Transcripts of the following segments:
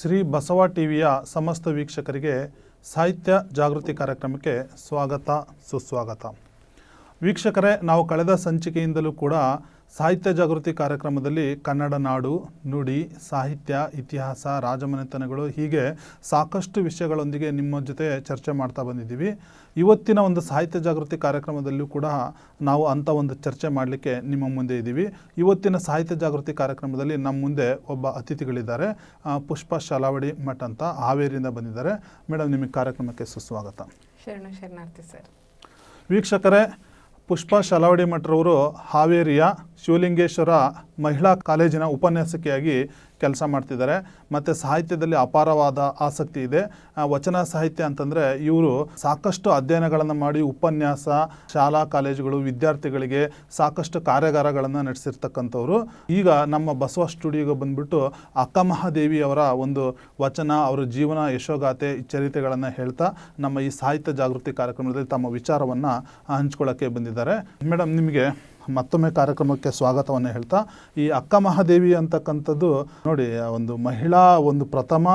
ಶ್ರೀ ಬಸವ ಟಿವಿಯ ಸಮಸ್ತ ವೀಕ್ಷಕರಿಗೆ ಸಾಹಿತ್ಯ ಜಾಗೃತಿ ಕಾರ್ಯಕ್ರಮಕ್ಕೆ ಸ್ವಾಗತ, ಸುಸ್ವಾಗತ. ವೀಕ್ಷಕರೇ, ನಾವು ಕಳೆದ ಸಂಚಿಕೆಯಿಂದಲೂ ಕೂಡ ಸಾಹಿತ್ಯ ಜಾಗೃತಿ ಕಾರ್ಯಕ್ರಮದಲ್ಲಿ ಕನ್ನಡ ನಾಡು ನುಡಿ ಸಾಹಿತ್ಯ ಇತಿಹಾಸ ರಾಜಮನೆತನಗಳು ಹೀಗೆ ಸಾಕಷ್ಟು ವಿಷಯಗಳೊಂದಿಗೆ ನಿಮ್ಮ ಜೊತೆ ಚರ್ಚೆ ಮಾಡ್ತಾ ಬಂದಿದ್ದೀವಿ. ಇವತ್ತಿನ ಒಂದು ಸಾಹಿತ್ಯ ಜಾಗೃತಿ ಕಾರ್ಯಕ್ರಮದಲ್ಲೂ ಕೂಡ ನಾವು ಅಂಥ ಒಂದು ಚರ್ಚೆ ಮಾಡಲಿಕ್ಕೆ ನಿಮ್ಮ ಮುಂದೆ ಇದ್ದೀವಿ. ಇವತ್ತಿನ ಸಾಹಿತ್ಯ ಜಾಗೃತಿ ಕಾರ್ಯಕ್ರಮದಲ್ಲಿ ನಮ್ಮ ಮುಂದೆ ಒಬ್ಬ ಅತಿಥಿಗಳಿದ್ದಾರೆ. ಪುಷ್ಪ ಶಲಾವಡಿ ಮಠ ಅಂತ ಹಾವೇರಿಯಿಂದ ಬಂದಿದ್ದಾರೆ. ಮೇಡಮ್ ನಿಮಗೆ ಕಾರ್ಯಕ್ರಮಕ್ಕೆ ಸುಸ್ವಾಗತ. ಶರಣ ಶರಣಾರ್ಥಿ ಸರ್. ವೀಕ್ಷಕರೇ ಪುಷ್ಪ ಶಲಾವಡಿ ಮಠರವರು ಹಾವೇರಿಯ ಶಿವಲಿಂಗೇಶ್ವರ ಮಹಿಳಾ ಕಾಲೇಜಿನ ಉಪನ್ಯಾಸಕಿಯಾಗಿ ಕೆಲಸ ಮಾಡ್ತಿದ್ದಾರೆ. ಮತ್ತು ಸಾಹಿತ್ಯದಲ್ಲಿ ಅಪಾರವಾದ ಆಸಕ್ತಿ ಇದೆ. ವಚನ ಸಾಹಿತ್ಯ ಅಂತಂದರೆ ಇವರು ಸಾಕಷ್ಟು ಅಧ್ಯಯನಗಳನ್ನು ಮಾಡಿ ಉಪನ್ಯಾಸ, ಶಾಲಾ, ಕಾಲೇಜುಗಳು, ವಿದ್ಯಾರ್ಥಿಗಳಿಗೆ ಸಾಕಷ್ಟು ಕಾರ್ಯಾಗಾರಗಳನ್ನು ನಡೆಸಿರ್ತಕ್ಕಂಥವ್ರು. ಈಗ ನಮ್ಮ ಬಸವ ಸ್ಟುಡಿಯೋಗೆ ಬಂದುಬಿಟ್ಟು ಅಕ್ಕ ಮಹಾದೇವಿ ಅವರ ಒಂದು ವಚನ, ಅವರ ಜೀವನ, ಯಶೋಗಾಥೆ, ಚರಿತ್ರೆಗಳನ್ನು ಹೇಳ್ತಾ ನಮ್ಮ ಈ ಸಾಹಿತ್ಯ ಜಾಗೃತಿ ಕಾರ್ಯಕ್ರಮದಲ್ಲಿ ತಮ್ಮ ವಿಚಾರವನ್ನು ಹಂಚ್ಕೊಳ್ಳೋಕ್ಕೆ ಬಂದಿದ್ದಾರೆ. ಮೇಡಮ್ ನಿಮಗೆ ಮತ್ತೊಮ್ಮೆ ಕಾರ್ಯಕ್ರಮಕ್ಕೆ ಸ್ವಾಗತವನ್ನು ಹೇಳ್ತಾ, ಈ ಅಕ್ಕ ಮಹಾದೇವಿ ಅಂತಕ್ಕಂಥದ್ದು ನೋಡಿ ಒಂದು ಮಹಿಳಾ ಒಂದು ಪ್ರಥಮ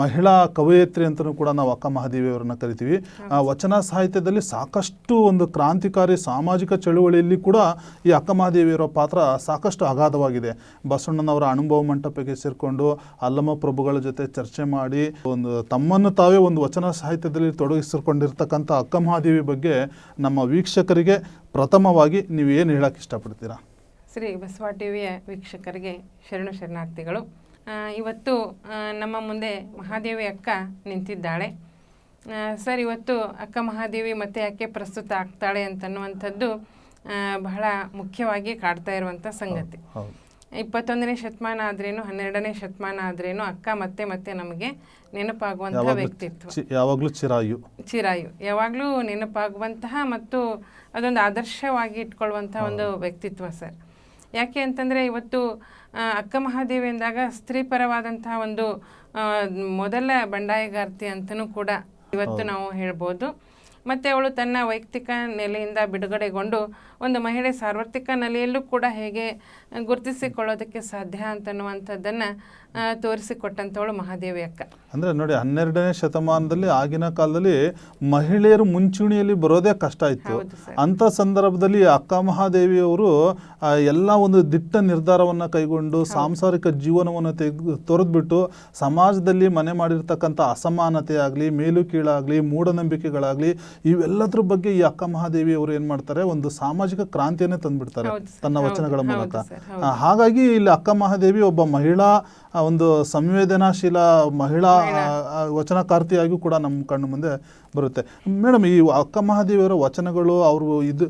ಮಹಿಳಾ ಕವಯತ್ರಿ ಅಂತಲೂ ಕೂಡ ನಾವು ಅಕ್ಕ ಮಹಾದೇವಿ ಅವರನ್ನ ಕರಿತೀವಿ. ಆ ವಚನ ಸಾಹಿತ್ಯದಲ್ಲಿ ಸಾಕಷ್ಟು ಒಂದು ಕ್ರಾಂತಿಕಾರಿ ಸಾಮಾಜಿಕ ಚಳುವಳಿಯಲ್ಲಿ ಕೂಡ ಈ ಅಕ್ಕ ಮಹಾದೇವಿಯವರ ಪಾತ್ರ ಸಾಕಷ್ಟು ಅಗಾಧವಾಗಿದೆ. ಬಸವಣ್ಣನವರ ಅನುಭವ ಮಂಟಪಕ್ಕೆ ಸೇರಿಕೊಂಡು ಅಲ್ಲಮ ಪ್ರಭುಗಳ ಜೊತೆ ಚರ್ಚೆ ಮಾಡಿ, ಒಂದು ತಮ್ಮನ್ನು ತಾವೇ ಒಂದು ವಚನ ಸಾಹಿತ್ಯದಲ್ಲಿ ತೊಡಗಿಸಿಕೊಂಡಿರ್ತಕ್ಕಂಥ ಅಕ್ಕ ಮಹಾದೇವಿ ಬಗ್ಗೆ ನಮ್ಮ ವೀಕ್ಷಕರಿಗೆ ಪ್ರಥಮವಾಗಿ ನೀವು ಏನು ಹೇಳಕ್ಕೆ ಇಷ್ಟಪಡ್ತೀರಾ? ಶ್ರೀ ಬಸವ ಟಿವಿಯ ವೀಕ್ಷಕರಿಗೆ ಶರಣು ಶರಣಾರ್ಥಿಗಳು ಇವತ್ತು ನಮ್ಮ ಮುಂದೆ ಮಹಾದೇವಿ ಅಕ್ಕ ನಿಂತಿದ್ದಾಳೆ. ಸರ್ ಇವತ್ತು ಅಕ್ಕ ಮಹಾದೇವಿ ಮತ್ತೆ ಯಾಕೆ ಪ್ರಸ್ತುತ ಆಗ್ತಾಳೆ ಅಂತನ್ನುವಂಥದ್ದು ಬಹಳ ಮುಖ್ಯವಾಗಿ ಕಾಡ್ತಾ ಇರುವಂಥ ಸಂಗತಿ. ಹೌದು. ಇಪ್ಪತ್ತೊಂದನೇ ಶತಮಾನ ಆದ್ರೇನು ಹನ್ನೆರಡನೇ ಶತಮಾನ ಆದ್ರೇನು ಅಕ್ಕ ಮತ್ತೆ ಮತ್ತೆ ನಮಗೆ ನೆನಪಾಗುವಂತಹ ವ್ಯಕ್ತಿತ್ವ. ಯಾವಾಗಲೂ ಚಿರಾಯು. ಚಿರಾಯು. ಯಾವಾಗಲೂ ನೆನಪಾಗುವಂತಹ ಮತ್ತು ಅದೊಂದು ಆದರ್ಶವಾಗಿ ಇಟ್ಕೊಳ್ಳುವಂತಹ ಒಂದು ವ್ಯಕ್ತಿತ್ವ ಸರ್. ಯಾಕೆ ಅಂತಂದರೆ ಇವತ್ತು ಅಕ್ಕ ಮಹಾದೇವಿ ಅಂದಾಗ ಸ್ತ್ರೀ ಪರವಾದಂತಹ ಒಂದು ಮೊದಲ ಬಂಡಾಯಗಾರ್ತಿ ಅಂತಲೂ ಕೂಡ ಇವತ್ತು ನಾವು ಹೇಳ್ಬೋದು. ಮತ್ತು ಅವಳು ತನ್ನ ವೈಯಕ್ತಿಕ ನೆಲೆಯಿಂದ ಬಿಡುಗಡೆಗೊಂಡು ಒಂದು ಮಹಿಳೆ ಸಾರ್ವತ್ರಿಕ ನೆಲೆಯಲ್ಲೂ ಕೂಡ ಹೇಗೆ ಗುರುತಿಸಿಕೊಳ್ಳೋದಕ್ಕೆ ಸಾಧ್ಯ ಅಂತನ್ನುವಂಥದ್ದನ್ನು ತೋರಿಸಿಕೊಟ್ಟಂಥವಳು ಮಹಾದೇವಿ ಅಕ್ಕ ಅಂದರೆ ನೋಡಿ ಹನ್ನೆರಡನೇ ಶತಮಾನದಲ್ಲಿ ಆಗಿನ ಕಾಲದಲ್ಲಿ ಮಹಿಳೆಯರು ಮುಂಚೂಣಿಯಲ್ಲಿ ಬರೋದೇ ಕಷ್ಟ ಇತ್ತು. ಅಂಥ ಸಂದರ್ಭದಲ್ಲಿ ಅಕ್ಕ ಮಹಾದೇವಿಯವರು ಎಲ್ಲ ಒಂದು ದಿಟ್ಟ ನಿರ್ಧಾರವನ್ನು ಕೈಗೊಂಡು ಸಾಂಸಾರಿಕ ಜೀವನವನ್ನು ತೆಗೆದು ತೊರೆದ್ಬಿಟ್ಟು ಸಮಾಜದಲ್ಲಿ ಮನೆ ಮಾಡಿರ್ತಕ್ಕಂಥ ಅಸಮಾನತೆ ಆಗಲಿ ಮೇಲು ಕೀಳಾಗಲಿ ಮೂಢನಂಬಿಕೆಗಳಾಗಲಿ ಇವೆಲ್ಲದ್ರ ಬಗ್ಗೆ ಈ ಅಕ್ಕ ಮಹಾದೇವಿಯವರು ಏನು ಮಾಡ್ತಾರೆ? ಒಂದು ಸಾಮಾಜಿಕ ಕ್ರಾಂತಿಯನ್ನೇ ತಂದುಬಿಡ್ತಾರೆ ತನ್ನ ವಚನಗಳ ಮೂಲಕ. ಹಾಗಾಗಿ ಇಲ್ಲಿ ಅಕ್ಕ ಮಹಾದೇವಿ ಒಬ್ಬ ಮಹಿಳಾ ಒಂದು ಸಂವೇದನಾಶೀಲ ಮಹಿಳಾ ವಚನಕಾರ್ತಿಯಾಗಿಯೂ ಕೂಡ ನಮ್ಮ ಕಣ್ಣು ಮುಂದೆ ಬರುತ್ತೆ. ಮೇಡಮ್ ಈ ಅಕ್ಕ ಮಹಾದೇವಿಯವರ ವಚನಗಳು ಅವರು ಇದು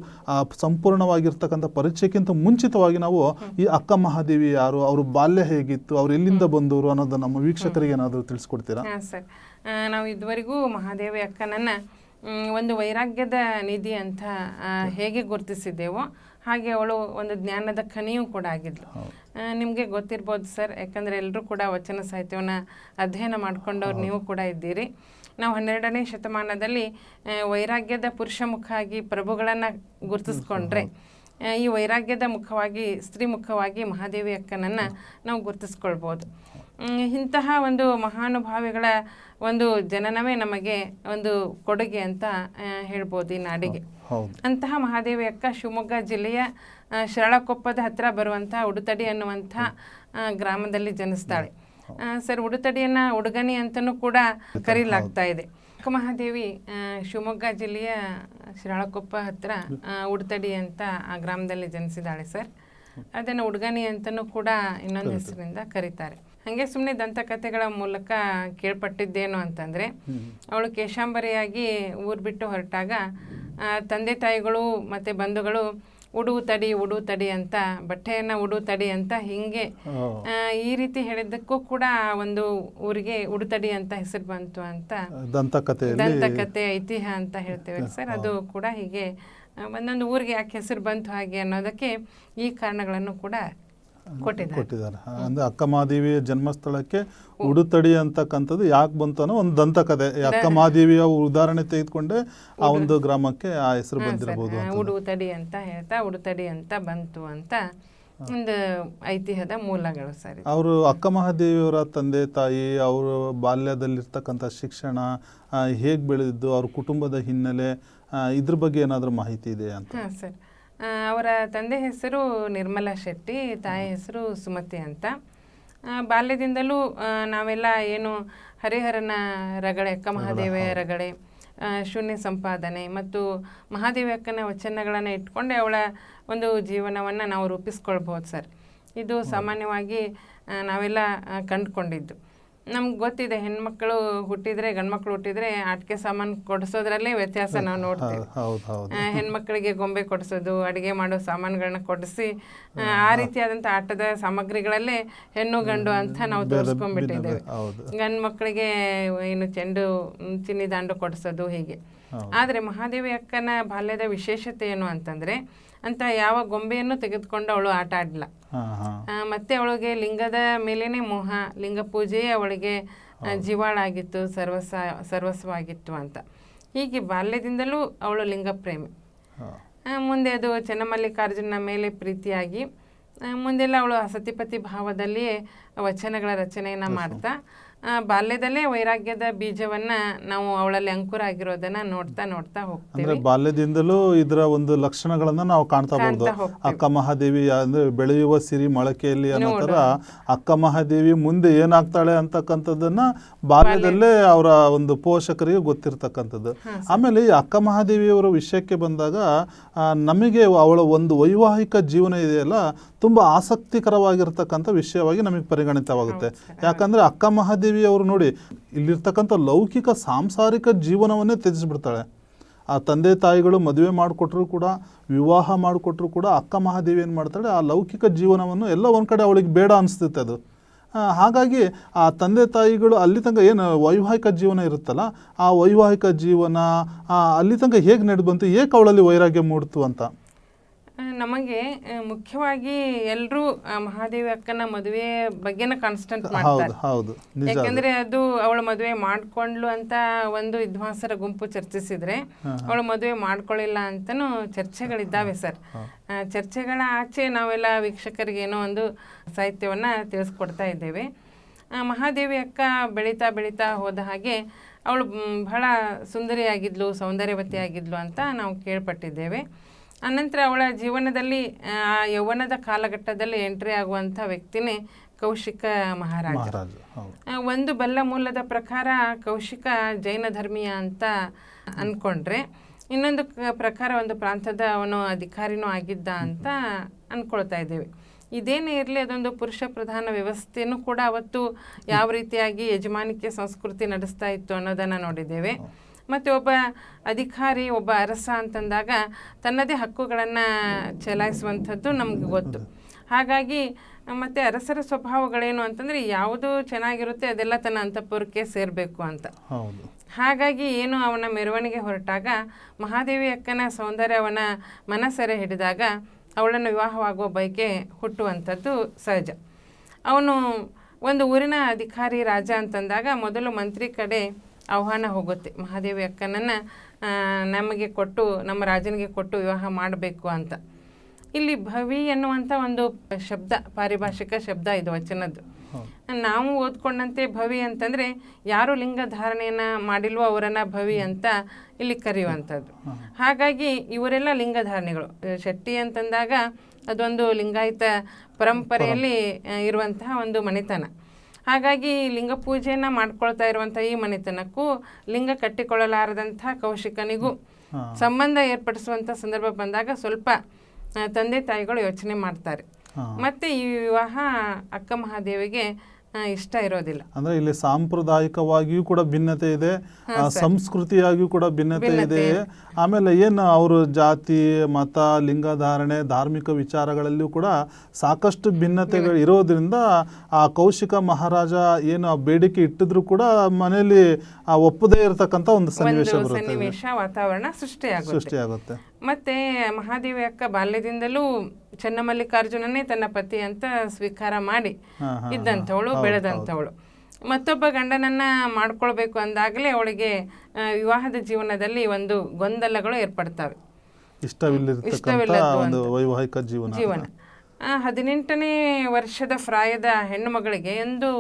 ಸಂಪೂರ್ಣವಾಗಿರ್ತಕ್ಕಂಥ ಪರಿಚಯಕ್ಕಿಂತ ಮುಂಚಿತವಾಗಿ ನಾವು ಈ ಅಕ್ಕ ಮಹಾದೇವಿ ಯಾರು ಅವರು ಬಾಲ್ಯ ಹೇಗಿತ್ತು ಅವ್ರು ಎಲ್ಲಿಂದ ಬಂದವರು ಅನ್ನೋದು ನಮ್ಮ ವೀಕ್ಷಕರಿಗೆ ಏನಾದರೂ ತಿಳಿಸ್ಕೊಡ್ತೀರಾ? ಸರ್. ನಾವು ಇದುವರೆಗೂ ಮಹಾದೇವಿ ಅಕ್ಕನನ್ನ ಒಂದು ವೈರಾಗ್ಯದ ನಿಧಿ ಅಂತ ಹೇಗೆ ಗುರುತಿಸಿದ್ದೇವೋ ಹಾಗೆ ಅವಳು ಒಂದು ಜ್ಞಾನದ ಖನಿಯೂ ಕೂಡ ಆಗಿದ್ಲು. ನಿಮಗೆ ಗೊತ್ತಿರ್ಬೋದು ಸರ್ ಯಾಕಂದರೆ ಎಲ್ಲರೂ ಕೂಡ ವಚನ ಸಾಹಿತ್ಯವನ್ನು ಅಧ್ಯಯನ ಮಾಡ್ಕೊಂಡವ್ರು ನೀವು ಕೂಡ ಇದ್ದೀರಿ. ನಾವು ಹನ್ನೆರಡನೇ ಶತಮಾನದಲ್ಲಿ ವೈರಾಗ್ಯದ ಪುರುಷ ಮುಖ ಆಗಿ ಪ್ರಭುಗಳನ್ನು ಗುರುತಿಸ್ಕೊಂಡ್ರೆ ಈ ವೈರಾಗ್ಯದ ಮುಖವಾಗಿ ಸ್ತ್ರೀ ಮುಖವಾಗಿ ಮಹಾದೇವಿ ಅಕ್ಕನನ್ನು ನಾವು ಗುರುತಿಸ್ಕೊಳ್ಬೋದು. ಇಂತಹ ಒಂದು ಮಹಾನುಭಾವಿಗಳ ಒಂದು ಜನನವೇ ನಮಗೆ ಒಂದು ಕೊಡುಗೆ ಅಂತ ಹೇಳ್ಬೋದು ಈ ನಾಡಿಗೆ. ಅಂತಹ ಮಹಾದೇವಿ ಅಕ್ಕ ಶಿವಮೊಗ್ಗ ಜಿಲ್ಲೆಯ ಶರಳಕೊಪ್ಪದ ಹತ್ತಿರ ಬರುವಂತಹ ಬರುವಂಥ ಉಡುತಡಿ ಅನ್ನುವಂಥ ಗ್ರಾಮದಲ್ಲಿ ಜನಿಸ್ತಾಳೆ. ಸರ್ ಉಡುತಡಿಯನ್ನ ಉಡುಗನಿ ಅಂತಲೂ ಕೂಡ ಕರೀಲಾಗ್ತಾ ಇದೆ. ಮಹಾದೇವಿ ಶಿವಮೊಗ್ಗ ಜಿಲ್ಲೆಯ ಶಿರಾಳಕೊಪ್ಪ ಹತ್ರ ಆ, ಉಡುತಡಿ ಅಂತ ಆ ಗ್ರಾಮದಲ್ಲಿ ಜನಿಸಿದಾಳೆ ಸರ್. ಅದನ್ನು ಉಡುಗನಿ ಅಂತಲೂ ಕೂಡ ಇನ್ನೊಂದು ಹೆಸರಿನಿಂದ ಕರೀತಾರೆ. ಹಾಗೆ ಸುಮ್ಮನೆ ದಂತಕಥೆಗಳ ಮೂಲಕ ಕೇಳ್ಪಟ್ಟಿದ್ದೇನು ಅಂತಂದರೆ ಅವಳು ಕೇಶಾಂಬರಿಯಾಗಿ ಊರು ಬಿಟ್ಟು ಹೊರಟಾಗ ತಂದೆ ತಾಯಿಗಳು ಮತ್ತು ಬಂಧುಗಳು ಉಡು ತಡಿ ಉಡು ತಡಿ ಅಂತ ಬಟ್ಟೆಯನ್ನು ಉಡು ತಡಿ ಅಂತ ಹಿಂಗೆ ಈ ರೀತಿ ಹೇಳಿದ್ದಕ್ಕೂ ಕೂಡ ಒಂದು ಊರಿಗೆ ಉಡುತಡಿ ಅಂತ ಹೆಸರು ಬಂತು ಅಂತ ದಂತಕತೆ ದಂತಕತೆ ಐತಿಹ್ಯ ಅಂತ ಹೇಳ್ತೇವೆ ಸರ್. ಅದು ಕೂಡ ಹೀಗೆ ಒಂದೊಂದು ಊರಿಗೆ ಯಾಕೆ ಹೆಸರು ಬಂತು ಹಾಗೆ ಅನ್ನೋದಕ್ಕೆ ಈ ಕಾರಣಗಳನ್ನು ಕೂಡ ಕೊಟ್ಟಿದ್ದಾರೆ. ಅಂದ್ರೆ ಅಕ್ಕ ಮಹಾದೇವಿಯ ಜನ್ಮಸ್ಥಳಕ್ಕೆ ಉಡುತಡಿ ಅಂತಕ್ಕಂಥದ್ದು ಯಾಕೆ ಬಂತು ಅನ್ನೋ ಒಂದು ದಂತಕಥೆ ಅಕ್ಕಮಾದೇವಿಯ ಅಕ್ಕ ಮಹಾದೇವಿಯ ಉದಾಹರಣೆ ತೆಗೆದುಕೊಂಡೆ ಆ ಒಂದು ಗ್ರಾಮಕ್ಕೆ ಆ ಹೆಸರು ಬಂದಿರಬಹುದು ಉಡುತಡಿ ಉಡು ಅಂತ ಹೇಳ್ತಾ ಉಡುತಡಿ ಅಂತ ಬಂತು ಅಂತ ಒಂದು ಐತಿಹ್ಯದ ಮೂಲಗಳು ಸರಿ ಅವರು ಅಕ್ಕ ಮಹಾದೇವಿಯವರ ತಂದೆ ತಾಯಿ ಅವರು ಬಾಲ್ಯದಲ್ಲಿರ್ತಕ್ಕಂಥ ಶಿಕ್ಷಣ ಹೇಗೆ ಬೆಳೆದಿದ್ದು ಅವ್ರ ಕುಟುಂಬದ ಹಿನ್ನೆಲೆ ಇದ್ರ ಬಗ್ಗೆ ಏನಾದರೂ ಮಾಹಿತಿ ಇದೆ ಅಂತ? ಸರ್. ಅವರ ತಂದೆ ಹೆಸರು ನಿರ್ಮಲಾ ಶೆಟ್ಟಿ ತಾಯಿ ಹೆಸರು ಸುಮತಿ ಅಂತ. ಬಾಲ್ಯದಿಂದಲೂ ನಾವೆಲ್ಲ ಏನು ಹರಿಹರನ ರಗಳೆ ಅಕ್ಕ ಮಹಾದೇವಿಯ ರಗಳೆ ಶೂನ್ಯ ಸಂಪಾದನೆ ಮತ್ತು ಮಹಾದೇವಿ ಅಕ್ಕನ ವಚನಗಳನ್ನು ಇಟ್ಕೊಂಡೆ ಅವಳ ಒಂದು ಜೀವನವನ್ನು ನಾವು ರೂಪಿಸ್ಕೊಳ್ಬೋದು ಸರ್. ಇದು ಸಾಮಾನ್ಯವಾಗಿ ನಾವೆಲ್ಲ ಕಂಡುಕೊಂಡಿದ್ದು. ನಮ್ಗೆ ಗೊತ್ತಿದೆ ಹೆಣ್ಮಕ್ಳು ಹುಟ್ಟಿದ್ರೆ ಗಂಡ್ಮಕ್ಳು ಹುಟ್ಟಿದ್ರೆ ಆಟಿಕೆ ಸಾಮಾನು ಕೊಡಿಸೋದ್ರಲ್ಲೇ ವ್ಯತ್ಯಾಸ ನಾವು ನೋಡ್ತೀವಿ. ಹೆಣ್ಮಕ್ಳಿಗೆ ಗೊಂಬೆ ಕೊಡಿಸೋದು ಅಡುಗೆ ಮಾಡೋ ಸಾಮಾನುಗಳನ್ನ ಕೊಡಿಸಿ ಆ, ರೀತಿಯಾದಂಥ ಆಟದ ಸಾಮಗ್ರಿಗಳಲ್ಲೇ ಹೆಣ್ಣು ಗಂಡು ಅಂತ ನಾವು ತೋರಿಸ್ಕೊಂಡ್ಬಿಟ್ಟಿದ್ದೇವೆ. ಗಂಡು ಮಕ್ಕಳಿಗೆ ಏನು ಚೆಂಡು ಚಿನ್ನಿದಾಂಡು ಚಿನ್ನಿ ದಾಂಡು ಕೊಡಿಸೋದು ಹೀಗೆ. ಆದರೆ ಮಹಾದೇವಿ ಅಕ್ಕನ ಬಾಲ್ಯದ ವಿಶೇಷತೆ ಏನು ಅಂತಂದರೆ ಅಂತ ಯಾವ ಗೊಂಬೆಯನ್ನು ತೆಗೆದುಕೊಂಡು ಅವಳು ಆಟ ಆಡಲಿಲ್ಲ. ಹಾಂ ಹಾಂ. ಆ, ಮತ್ತೆ ಅವಳಿಗೆ ಲಿಂಗದ ಮೇಲೇನೆ ಮೋಹ ಲಿಂಗ ಪೂಜೆಯೇ ಅವಳಿಗೆ ಜೀವಾಳಾಗಿತ್ತು ಸರ್ವಸ ಸರ್ವಸ್ವವಾಗಿತ್ತು ಅಂತ. ಹೀಗೆ ಬಾಲ್ಯದಿಂದಲೂ ಅವಳು ಲಿಂಗ ಪ್ರೇಮಿ. ಹಾಂ. ಮುಂದೆ ಅದು ಚೆನ್ನಮಲ್ಲಿಕಾರ್ಜುನ ಮೇಲೆ ಪ್ರೀತಿಯಾಗಿ ಮುಂದೆಲ್ಲ ಅವಳು ಸತಿಪತಿ ಭಾವದಲ್ಲಿಯೇ ವಚನಗಳ ರಚನೆಯನ್ನು ಮಾಡ್ತಾ ಬಾಲ್ಯದಲ್ಲೇ ವೈರಾಗ್ಯದ ಬೀಜವನ್ನ ನಾವು ಅವಳಲ್ಲಿ ಅಂಕುರ ಆಗಿರೋದನ್ನ ನೋಡ್ತಾ ನೋಡ್ತಾ ಹೋಗ್ತೀವಿ. ಅಂದ್ರೆ ಬಾಲ್ಯದಿಂದಲೂ ಇದರ ಒಂದು ಲಕ್ಷಣಗಳನ್ನ ನಾವು ಕಾಣ್ತಾ ಕಾಣ್ತಾ ಅಕ್ಕ ಮಹಾದೇವಿ ಅಂದ್ರೆ ಬೆಳೆಯುವ ಸಿರಿ ಮೊಳಕೆಯಲ್ಲಿ ಅನ್ನೋ ತರ ಅಕ್ಕ ಮಹಾದೇವಿ ಮುಂದೆ ಏನಾಗ್ತಾಳೆ ಅಂತಕ್ಕಂಥದ್ದನ್ನ ಬಾಲ್ಯದಲ್ಲೇ ಅವರ ಒಂದು ಪೋಷಕರಿಗೆ ಗೊತ್ತಿರ್ತಕ್ಕಂಥದ್ದು. ಆಮೇಲೆ ಈ ಅಕ್ಕ ಮಹಾದೇವಿಯವರ ವಿಷಯಕ್ಕೆ ಬಂದಾಗ ನಮಗೆ ಅವಳ ಒಂದು ವೈವಾಹಿಕ ಜೀವನ ಇದೆಯಲ್ಲ ತುಂಬಾ ಆಸಕ್ತಿಕರವಾಗಿರ್ತಕ್ಕಂಥ ವಿಷಯವಾಗಿ ನಮಗೆ ಪರಿಗಣಿತವಾಗುತ್ತೆ. ಯಾಕಂದ್ರೆ ಅಕ್ಕ ಮಹಾದೇವಿ ಅವರು ನೋಡಿ, ಇಲ್ಲಿರ್ತಕ್ಕಂಥ ಲೌಕಿಕ ಸಾಂಸಾರಿಕ ಜೀವನವನ್ನೇ ತ್ಯಜಿಸ್ಬಿಡ್ತಾಳೆ. ಆ ತಂದೆ ತಾಯಿಗಳು ಮದುವೆ ಮಾಡಿಕೊಟ್ರು ಕೂಡ, ವಿವಾಹ ಮಾಡಿಕೊಟ್ರು ಕೂಡ ಅಕ್ಕ ಮಹಾದೇವಿ ಏನು ಮಾಡ್ತಾಳೆ, ಆ ಲೌಕಿಕ ಜೀವನವನ್ನು ಎಲ್ಲ ಒಂದು ಕಡೆ ಅವಳಿಗೆ ಬೇಡ ಅನಿಸ್ತೈತೆ ಅದು. ಹಾಗಾಗಿ ಆ ತಂದೆ ತಾಯಿಗಳು ಅಲ್ಲಿ ತನಕ ಏನು ವೈವಾಹಿಕ ಜೀವನ ಇರುತ್ತಲ್ಲ, ಆ ವೈವಾಹಿಕ ಜೀವನ ಅಲ್ಲಿ ತನಕ ಹೇಗೆ ನಡೆದು ಬಂತು ಏಕೆ ಅವಳಲ್ಲಿ ವೈರಾಗ್ಯ ಮೂಡ್ತು ಅಂತ. ನಮಗೆ ಮುಖ್ಯವಾಗಿ ಎಲ್ಲರೂ ಮಹಾದೇವಿ ಅಕ್ಕನ ಮದುವೆ ಬಗ್ಗೆನ ಕಾನ್ಸ್ಟೆಂಟ್ ಮಾಡ್ತಾರೆ. ಹೌದು ಯಾಕಂದ್ರೆ ಅದು ಅವಳ ಮದುವೆ ಮಾಡ್ಕೊಂಡ್ಲು ಅಂತ ಒಂದು ವಿದ್ವಾಂಸರ ಗುಂಪು ಚರ್ಚಿಸಿದ್ರೆ ಅವಳು ಮದುವೆ ಮಾಡ್ಕೊಳ್ಳಿಲ್ಲ ಅಂತನೂ ಚರ್ಚೆಗಳಿದ್ದಾವೆ ಸರ್. ಚರ್ಚೆಗಳ ಆಚೆ ನಾವೆಲ್ಲ ವೀಕ್ಷಕರಿಗೆ ಏನೋ ಒಂದು ಸಾಹಿತ್ಯವನ್ನ ತಿಳಿಸ್ಕೊಡ್ತಾ ಇದ್ದೇವೆ. ಮಹಾದೇವಿ ಅಕ್ಕ ಬೆಳೀತಾ ಬೆಳೀತಾ ಹೋದ ಹಾಗೆ ಅವಳು ಬಹಳ ಸುಂದರಿಯಾಗಿದ್ಲು ಸೌಂದರ್ಯವತಿಯಾಗಿದ್ಲು ಅಂತ ನಾವು ಕೇಳ್ಪಟ್ಟಿದ್ದೇವೆ. ಅನಂತರ ಅವಳ ಜೀವನದಲ್ಲಿ ಆ ಯೌವನದ ಕಾಲಘಟ್ಟದಲ್ಲಿ ಎಂಟ್ರಿ ಆಗುವಂಥ ವ್ಯಕ್ತಿನೇ ಕೌಶಿಕ ಮಹಾರಾಜ. ಒಂದು ಬಲ್ಲ ಮೂಲದ ಪ್ರಕಾರ ಕೌಶಿಕ ಜೈನ ಧರ್ಮೀಯ ಅಂತ ಅನ್ಕೊಂಡ್ರೆ ಇನ್ನೊಂದು ಪ್ರಕಾರ ಒಂದು ಪ್ರಾಂತದ ಅವನು ಅಧಿಕಾರಿನೂ ಆಗಿದ್ದ ಅಂತ ಅನ್ಕೊಳ್ತಾ ಇದ್ದೇವೆ. ಇದೇನೇ ಇರಲಿ ಅದೊಂದು ಪುರುಷ ಪ್ರಧಾನ ವ್ಯವಸ್ಥೆನೂ ಕೂಡ ಅವತ್ತು ಯಾವ ರೀತಿಯಾಗಿ ಯಜಮಾನಿಕೆ ಸಂಸ್ಕೃತಿ ನಡೆಸ್ತಾ ಇತ್ತು ಅನ್ನೋದನ್ನು ನೋಡಿದ್ದೇವೆ. ಮತ್ತು ಒಬ್ಬ ಅಧಿಕಾರಿ ಒಬ್ಬ ಅರಸ ಅಂತಂದಾಗ ತನ್ನದೇ ಹಕ್ಕುಗಳನ್ನು ಚಲಾಯಿಸುವಂಥದ್ದು ನಮಗೆ ಗೊತ್ತು. ಹಾಗಾಗಿ ಮತ್ತು ಅರಸರ ಸ್ವಭಾವಗಳೇನು ಅಂತಂದರೆ ಯಾವುದು ಚೆನ್ನಾಗಿರುತ್ತೆ ಅದೆಲ್ಲ ತನ್ನ ಅಂತಃಪುರಕ್ಕೆ ಸೇರಬೇಕು ಅಂತ. ಹಾಗಾಗಿ ಏನು ಅವನ ಮೆರವಣಿಗೆ ಹೊರಟಾಗ ಮಹಾದೇವಿ ಅಕ್ಕನ ಸೌಂದರ್ಯ ಅವನ ಮನಸೆರೆ ಹಿಡಿದಾಗ ಅವಳನ್ನು ವಿವಾಹವಾಗುವ ಬಯಕೆ ಹುಟ್ಟುವಂಥದ್ದು ಸಹಜ. ಅವನು ಒಂದು ಊರಿನ ಅಧಿಕಾರಿ ರಾಜ ಅಂತಂದಾಗ ಮೊದಲು ಮಂತ್ರಿ ಕಡೆ ಆಹ್ವಾನ ಹೋಗುತ್ತೆ. ಮಹಾದೇವಿ ಅಕ್ಕನನ್ನು ನಮಗೆ ಕೊಟ್ಟು ನಮ್ಮ ರಾಜನಿಗೆ ಕೊಟ್ಟು ವಿವಾಹ ಮಾಡಬೇಕು ಅಂತ. ಇಲ್ಲಿ ಭವಿ ಎನ್ನುವಂಥ ಒಂದು ಶಬ್ದ ಪಾರಿಭಾಷಿಕ ಶಬ್ದ ಇದು ವಚನದ್ದು. ನಾವು ಓದ್ಕೊಂಡಂತೆ ಭವಿ ಅಂತಂದರೆ ಯಾರು ಲಿಂಗ ಧಾರಣೆಯನ್ನು ಮಾಡಿಲ್ವೋ ಅವರನ್ನು ಭವಿ ಅಂತ ಇಲ್ಲಿ ಕರೆಯುವಂಥದ್ದು. ಹಾಗಾಗಿ ಇವರೆಲ್ಲ ಲಿಂಗ ಧಾರಣೆಗಳು. ಅಹ್ ಶೆಟ್ಟಿ ಅಂತಂದಾಗ ಅದೊಂದು ಲಿಂಗಾಯತ ಪರಂಪರೆಯಲ್ಲಿ ಇರುವಂತಹ ಒಂದು ಮನೆತನ. ಹಾಗಾಗಿ ಲಿಂಗ ಪೂಜೆಯನ್ನು ಮಾಡ್ಕೊಳ್ತಾ ಇರುವಂಥ ಈ ಮನೆತನಕ್ಕೂ ಲಿಂಗ ಕಟ್ಟಿಕೊಳ್ಳಲಾರದಂಥ ಕೌಶಿಕನಿಗೂ ಸಂಬಂಧ ಏರ್ಪಡಿಸುವಂಥ ಸಂದರ್ಭ ಬಂದಾಗ ಸ್ವಲ್ಪ ತಂದೆ ತಾಯಿಗಳು ಯೋಚನೆ ಮಾಡ್ತಾರೆ. ಮತ್ತು ಈ ವಿವಾಹ ಅಕ್ಕ ಮಹಾದೇವಿಗೆ ಇಷ್ಟ ಇರೋದಿಲ್ಲ. ಅಂದ್ರೆ ಇಲ್ಲಿ ಸಾಂಪ್ರದಾಯಿಕವಾಗಿಯೂ ಕೂಡ ಭಿನ್ನತೆ ಇದೆ ಸಂಸ್ಕೃತಿಯಾಗಿಯೂ ಕೂಡ ಭಿನ್ನತೆ ಇದೆ. ಆಮೇಲೆ ಏನು ಅವರು ಜಾತಿ ಮತ ಲಿಂಗಧಾರಣೆ ಧಾರ್ಮಿಕ ವಿಚಾರಗಳಲ್ಲಿಯೂ ಕೂಡ ಸಾಕಷ್ಟು ಭಿನ್ನತೆಗಳು ಇರೋದ್ರಿಂದ ಆ ಕೌಶಿಕ ಮಹಾರಾಜ ಏನು ಆ ಬೇಡಿಕೆ ಇಟ್ಟಿದ್ರು ಕೂಡ ಮನೆಯಲ್ಲಿ ಆ ಒಪ್ಪದೇ ಇರತಕ್ಕಂತ ಒಂದು ಸನ್ನಿವೇಶ ಸನ್ನಿವೇಶ ವಾತಾವರಣ ಸೃಷ್ಟಿಯಾಗುತ್ತೆ. ಸೃಷ್ಟಿಯಾಗುತ್ತೆ. ಮತ್ತೆ ಮಹಾದೇವಿ ಅಕ್ಕ ಬಾಲ್ಯದಿಂದಲೂ ಚೆನ್ನಮಲ್ಲಿಕಾರ್ಜುನನೇ ತನ್ನ ಪತಿ ಅಂತ ಸ್ವೀಕಾರ ಮಾಡಿ ಇದ್ದಂಥವಳು ಬೆಳೆದಂಥವಳು. ಮತ್ತೊಬ್ಬ ಗಂಡನನ್ನ ಮಾಡ್ಕೊಳ್ಬೇಕು ಅಂದಾಗಲೇ ಅವಳಿಗೆ ವಿವಾಹದ ಜೀವನದಲ್ಲಿ ಒಂದು ಗೊಂದಲಗಳು ಏರ್ಪಡ್ತವೆ. ಒಂದು ವೈವಾಹಿಕ ಜೀವನ ಜೀವನ. ಆ, ಹದಿನೆಂಟನೇ ವರ್ಷದ ಪ್ರಾಯದ ಹೆಣ್ಣು ಮಗಳಿಗೆ ಎಂದು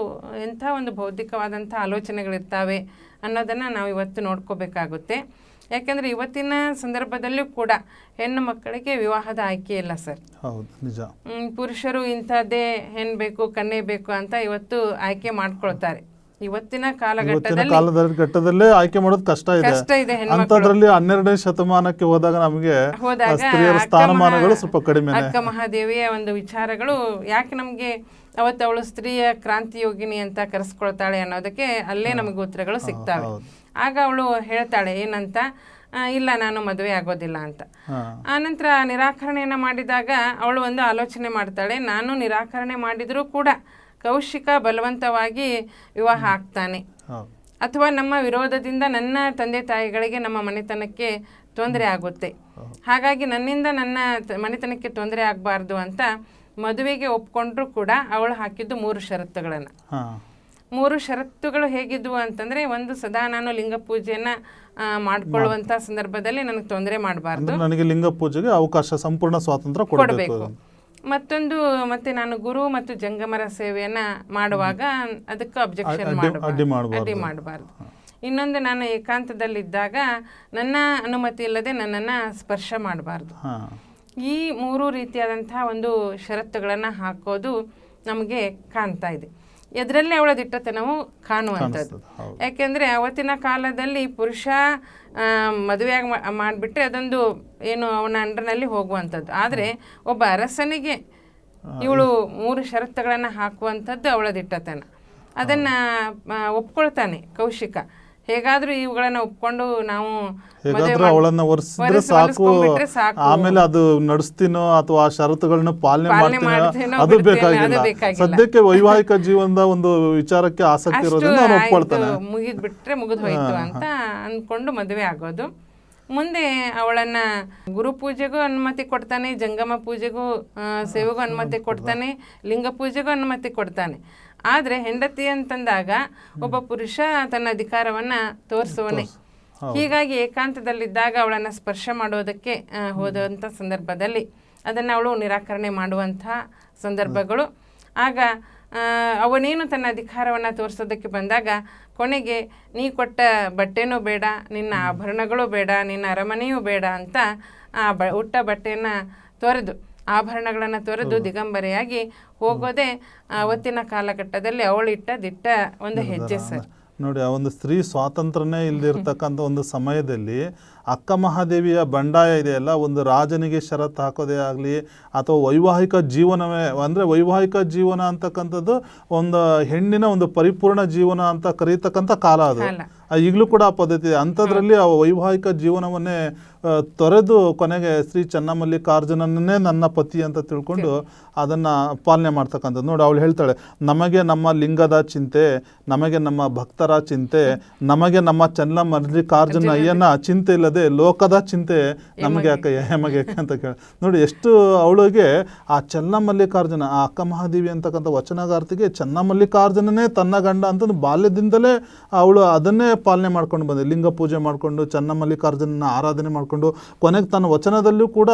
ಎಂಥ ಒಂದು ಬೌದ್ಧಿಕವಾದಂಥ ಆಲೋಚನೆಗಳಿರ್ತಾವೆ ಅನ್ನೋದನ್ನು ನಾವು ಇವತ್ತು ನೋಡ್ಕೋಬೇಕಾಗುತ್ತೆ. ಯಾಕೆಂದರೆ ಇವತ್ತಿನ ಸಂದರ್ಭದಲ್ಲೂ ಕೂಡ ಹೆಣ್ಣು ಮಕ್ಕಳಿಗೆ ವಿವಾಹದ ಆಯ್ಕೆ ಇಲ್ಲ ಸರ್. ಹೌದು ನಿಜ. ಪುರುಷರು ಇಂಥದ್ದೇ ಹೆಣ್ಣು ಬೇಕು ಕನ್ನೆ ಬೇಕು ಅಂತ ಇವತ್ತು ಆಯ್ಕೆ ಮಾಡ್ಕೊಳ್ತಾರೆ. ಇವತ್ತಿನ ಕಾಲಘಟ್ಟದಲ್ಲಿ ಆಯ್ಕೆ ಮಾಡೋದು ಕಷ್ಟ ಇದೆ. ಅಂತದ್ರಲ್ಲಿ ಹನ್ನೆರಡನೇ ಶತಮಾನಕ್ಕೆ ಹೋದಾಗ ನಮಗೆ ಹೋದಾಗ ಸ್ತ್ರೀಯರ ಅಕ್ಕ ಸ್ಥಾನಮಾನಗಳು ಸ್ವಲ್ಪ ಕಡಿಮೆ ಅಕ್ಕ ಮಹಾದೇವಿಯ ಒಂದು ವಿಚಾರಗಳು ಯಾಕೆ ನಮಗೆ ಅವತ್ತು ಅವಳು ಸ್ತ್ರೀಯ ಕ್ರಾಂತಿಯೋಗಿನಿ ಅಂತ ಕರೆಸ್ಕೊಳ್ತಾಳೆ ಅನ್ನೋದಕ್ಕೆ ಅಲ್ಲೇ ನಮಗೆ ಉತ್ತರಗಳು ಸಿಗ್ತವೆ. ಆಗ ಅವಳು ಹೇಳ್ತಾಳೆ ಏನಂತ? ಇಲ್ಲ ನಾನು ಮದುವೆ ಆಗೋದಿಲ್ಲ ಅಂತ. ಆನಂತರ ನಿರಾಕರಣೆಯನ್ನು ಮಾಡಿದಾಗ ಅವಳು ಒಂದು ಆಲೋಚನೆ ಮಾಡ್ತಾಳೆ ನಾನು ನಿರಾಕರಣೆ ಮಾಡಿದರೂ ಕೂಡ ಕೌಶಿಕ ಬಲವಂತವಾಗಿ ವಿವಾಹ ಆಗ್ತಾನೆ. ಅಥವಾ ನಮ್ಮ ವಿರೋಧದಿಂದ ನನ್ನ ತಂದೆ ತಾಯಿಗಳಿಗೆ ನಮ್ಮ ಮನೆತನಕ್ಕೆ ತೊಂದರೆ ಆಗುತ್ತೆ. ಹಾಗಾಗಿ ನನ್ನಿಂದ ನನ್ನ ಮನೆತನಕ್ಕೆ ತೊಂದರೆ ಆಗಬಾರ್ದು ಅಂತ ಮದುವೆಗೆ ಒಪ್ಕೊಂಡ್ರೂ ಕೂಡ ಅವಳು ಹಾಕಿದ್ದು ಮೂರು ಷರತ್ತುಗಳನ್ನು. ಮೂರು ಷರತ್ತುಗಳು ಹೇಗಿದ್ವು ಅಂತಂದ್ರೆ ಒಂದು ಸದಾ ನಾನು ಲಿಂಗ ಪೂಜೆಯನ್ನು ಮಾಡಿಕೊಳ್ಳುವಂಥ ಮಾಡ್ಕೊಳ್ಳುವಂತ ಸಂದರ್ಭದಲ್ಲಿ ನನಗೆ ತೊಂದರೆ ಮಾಡಬಾರ್ದು. ನನಗೆ ಲಿಂಗ ಪೂಜೆಗೆ ಅವಕಾಶ ಸಂಪೂರ್ಣ ಸ್ವಾತಂತ್ರ್ಯ ಕೊಡಬೇಕು ಮತ್ತೊಂದು ಮತ್ತೆ ನಾನು ಗುರು ಮತ್ತು ಜಂಗಮರ ಸೇವೆಯನ್ನ ಮಾಡುವಾಗ ಅದಕ್ಕೆ ಅಬ್ಜೆಕ್ಷನ್ ಅಡ್ಡಿ-. ಮಾಡಬಾರ್ದು. ಇನ್ನೊಂದು ನಾನು ಏಕಾಂತದಲ್ಲಿದ್ದಾಗ ನನ್ನ ಅನುಮತಿ ಇಲ್ಲದೆ ನನ್ನನ್ನು ಸ್ಪರ್ಶ ಮಾಡಬಾರ್ದು. ಈ ಮೂರು ರೀತಿಯಾದಂತಹ ಒಂದು ಷರತ್ತುಗಳನ್ನು ಹಾಕೋದು ನಮಗೆ ಕಾಣ್ತಾ ಇದೆ. ಎದರಲ್ಲಿ ಅವಳ ದಿಟ್ಟತನವು ಕಾಣುವಂಥದ್ದು. ಯಾಕೆಂದರೆ ಅವತ್ತಿನ ಕಾಲದಲ್ಲಿ ಪುರುಷ ಮದುವೆಯಾಗಿ ಮಾಡಿಬಿಟ್ರೆ ಅದೊಂದು ಏನು ಅವನ ಅಂಡರ್ನಲ್ಲಿ ಹೋಗುವಂಥದ್ದು. ಆದರೆ ಒಬ್ಬ ಅರಸನಿಗೆ ಇವಳು ಮೂರು ಷರತ್ತುಗಳನ್ನು ಹಾಕುವಂಥದ್ದು ಅವಳ ದಿಟ್ಟತನ ಅದನ್ನು ಒಪ್ಕೊಳ್ತಾನೆ ಕೌಶಿಕ. ಹೇಗಾದರೂ ಇವುಗಳನ್ನ ಒಪ್ಕೊಂಡು ನಾವು ಹೇಗಾದ್ರೂ ಅವಳನ್ನ ಒರೆಸಿದ್ರೆ ಸಾಕು. ಆಮೇಲೆ ಅದು ನಡೆಸ್ತೀನೋ ಅಥವಾ ಆ ಷರತ್ತುಗಳನ್ನ ಪಾಲನೆ ಮಾಡ್ತೀನೋ ಅದು ಬೇಕಾಗಿಲ್ಲ. ಸದ್ಯಕ್ಕೆ ವೈವಾಹಿಕ ಜೀವನದ ಒಂದು ವಿಚಾರಕ್ಕೆ ಆಸಕ್ತಿ ಇರೋದನ್ನ ಇರೋದ್ರಿಂದ ನಾನು ಒಪ್ಕೊಳ್ತಾನೆ. ಮುಗಿದ್ ಬಿಟ್ರೆ ಮುಗಿದ್ ಹೋಯ್ತು ಅಂತ ಅನ್ಕೊಂಡು ಮದುವೆ ಆಗೋದು. ಮುಂದೆ ಅವಳನ್ನ ಗುರು ಪೂಜೆಗೂ ಅನುಮತಿ ಕೊಡ್ತಾನೆ ಜಂಗಮ ಪೂಜೆಗೂ ಸೇವೆಗೂ ಅನುಮತಿ ಕೊಡ್ತಾನೆ ಲಿಂಗ ಪೂಜೆಗೂ ಅನುಮತಿ ಕೊಡ್ತಾನೆ. ಆದ್ರೆ ಹೆಂಡತಿ ಅಂತಂದಾಗ ಒಬ್ಬ ಪುರುಷ ತನ್ನ ಅಧಿಕಾರವನ್ನ ತೋರಿಸುವನೆ ಹೀಗಾಗಿ ಏಕಾಂತದಲ್ಲಿದ್ದಾಗ ಅವಳನ್ನ ಸ್ಪರ್ಶ ಮಾಡೋದಕ್ಕೆ ಹೋದಂತ ಹೋದಂಥ ಸಂದರ್ಭದಲ್ಲಿ ಅದನ್ನು ಅವಳು ನಿರಾಕರಣೆ ಮಾಡುವಂಥ ಸಂದರ್ಭಗಳು. ಆಗ ಅವನೇನು ತನ್ನ ಅಧಿಕಾರವನ್ನು ತೋರಿಸೋದಕ್ಕೆ ಬಂದಾಗ ಕೊನೆಗೆ ನೀ ಕೊಟ್ಟ ಬಟ್ಟೆನೂ ಬೇಡ ನಿನ್ನ ಆಭರಣಗಳು ಬೇಡ ನಿನ್ನ ಅರಮನೆಯೂ ಬೇಡ ಅಂತ ಆ ಬ ಉಟ್ಟ ಬಟ್ಟೆಯನ್ನು ತೊರೆದು. ಆಭರಣಗಳನ್ನು ತೊರೆದು ದಿಗಂಬರೆಯಾಗಿ ಹೋಗೋದೇ ಅವತ್ತಿನ ಕಾಲಘಟ್ಟದಲ್ಲಿ ಅವಳಿಟ್ಟ ದಿಟ್ಟ ಒಂದು ಹೆಜ್ಜೆ ಸರ್. ನೋಡಿ ಆ ಒಂದು ಸ್ತ್ರೀ ಸ್ವಾತಂತ್ರ್ಯನೇ ಇಲ್ದಿರ್ತಕ್ಕಂಥ ಒಂದು ಸಮಯದಲ್ಲಿ ಅಕ್ಕ ಮಹಾದೇವಿಯ ಬಂಡಾಯ ಇದೆಯಲ್ಲ ಒಂದು ರಾಜನಿಗೆ ಷರತ್ತು ಹಾಕೋದೇ ಆಗಲಿ ಅಥವಾ ವೈವಾಹಿಕ ಜೀವನವೇ ಅಂದರೆ ವೈವಾಹಿಕ ಜೀವನ ಅಂತಕ್ಕಂಥದ್ದು ಒಂದು ಹೆಣ್ಣಿನ ಒಂದು ಪರಿಪೂರ್ಣ ಜೀವನ ಅಂತ ಕರೀತಕ್ಕಂಥ ಕಾಲ ಅದು. ಈಗಲೂ ಕೂಡ ಆ ಪದ್ಧತಿ ಇದೆ. ಅಂಥದ್ರಲ್ಲಿ ಆ ವೈವಾಹಿಕ ಜೀವನವನ್ನೇ ತೊರೆದು ಕೊನೆಗೆ ಶ್ರೀ ಚನ್ನಮಲ್ಲಿಕಾರ್ಜುನನ್ನೇ ನನ್ನ ಪತಿ ಅಂತ ತಿಳ್ಕೊಂಡು ಅದನ್ನು ಪಾಲನೆ ಮಾಡ್ತಕ್ಕಂಥದ್ದು. ನೋಡಿ ಅವಳು ಹೇಳ್ತಾಳೆ ನಮಗೆ ನಮ್ಮ ಲಿಂಗದ ಚಿಂತೆ ನಮಗೆ ನಮ್ಮ ಭಕ್ತರ ಚಿಂತೆ ನಮಗೆ ನಮ್ಮ ಚೆನ್ನಮಲ್ಲಿಕಾರ್ಜುನ ಅಯ್ಯನ ಚಿಂತೆ ಇಲ್ಲದೆ ಲೋಕದ ಚಿಂತೆ ನಮಗೆ ಯಾಕೆ ಹೆಮಗೆ ಯಾಕೆ ಅಂತ ಕೇಳಿ ನೋಡಿ ಎಷ್ಟು ಅವಳಿಗೆ ಆ ಚನ್ನಮಲ್ಲಿಕಾರ್ಜುನ ಆ ಅಕ್ಕ ಮಹಾದೇವಿ ಅಂತಕ್ಕಂಥ ವಚನಗಾರ್ತಿಗೆ ಚೆನ್ನಮಲ್ಲಿಕಾರ್ಜುನನೇ ತನ್ನ ಗಂಡ ಅಂತ ಬಾಲ್ಯದಿಂದಲೇ ಅವಳು ಅದನ್ನೇ ಪಾಲನೆ ಮಾಡ್ಕೊಂಡು ಬಂದೆ. ಲಿಂಗ ಪೂಜೆ ಮಾಡಿಕೊಂಡು ಚನ್ನಮಲ್ಲಿಕಾರ್ಜುನನ ಆರಾಧನೆ ಮಾಡಿಕೊಂಡು ಕೊನೆಗೆ ತನ್ನ ವಚನದಲ್ಲೂ ಕೂಡ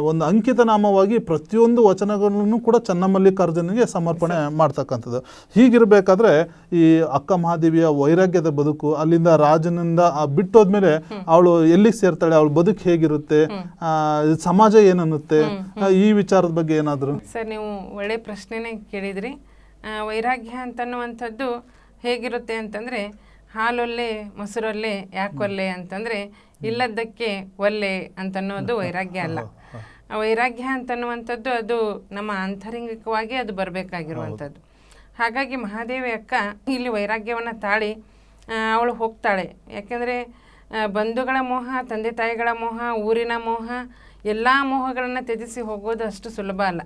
ಒಂದು ಅಂಕಿತ ನಾಮವಾಗಿ ಪ್ರತಿಯೊಂದು ವಚನಗಳನ್ನು ಕೂಡ ಚನ್ನಮಲ್ಲಿಕಾರ್ಜುನಿಗೆ ಸಮರ್ಪಣೆ ಮಾಡ್ತಕ್ಕಂಥದ್ದು. ಹೀಗಿರಬೇಕಾದ್ರೆ ಈ ಅಕ್ಕ ಮಹಾದೇವಿಯ ವೈರಾಗ್ಯದ ಬದುಕು ಅಲ್ಲಿಂದ ರಾಜನಿಂದ ಬಿಟ್ಟೋದ್ಮೇಲೆ ಅವಳು ಎಲ್ಲಿಗೆ ಸೇರ್ತಾಳೆ ಅವಳ ಬದುಕು ಹೇಗಿರುತ್ತೆ ಆ, ಸಮಾಜ ಏನನ್ನುತ್ತೆ ಆ, ಈ ವಿಚಾರದ ಬಗ್ಗೆ ಏನಾದರೂ? ಸರ್ ನೀವು ಒಳ್ಳೆ ಪ್ರಶ್ನೆನೇ ಕೇಳಿದ್ರಿ. ಆ, ವೈರಾಗ್ಯ ಅಂತನ್ನುವಂಥದ್ದು ಹೇಗಿರುತ್ತೆ ಅಂತಂದರೆ ಹಾಲೊಲ್ಲೆ ಮೊಸರೊಲ್ಲೆ ಯಾಕೊಲ್ಲೆ ಅಂತಂದರೆ ಇಲ್ಲದ್ದಕ್ಕೆ ಒಲ್ಲೆ ಅಂತನ್ನೋದು ವೈರಾಗ್ಯ ಅಲ್ಲ. ಆ ವೈರಾಗ್ಯ ಅಂತನ್ನುವಂಥದ್ದು ಅದು ನಮ್ಮ ಆಂತರಂಗಿಕವಾಗಿ ಅದು ಬರಬೇಕಾಗಿರುವಂಥದ್ದು. ಹಾಗಾಗಿ ಮಹಾದೇವಿ ಅಕ್ಕ ಇಲ್ಲಿ ವೈರಾಗ್ಯವನ್ನು ತಾಳಿ ಅವಳು ಹೋಗ್ತಾಳೆ. ಯಾಕೆಂದರೆ ಬಂಧುಗಳ ಮೋಹ ತಂದೆ ತಾಯಿಗಳ ಮೋಹ ಊರಿನ ಮೋಹ ಎಲ್ಲ ಮೋಹಗಳನ್ನು ತ್ಯಜಿಸಿ ಹೋಗೋದು ಅಷ್ಟು ಸುಲಭ ಅಲ್ಲ.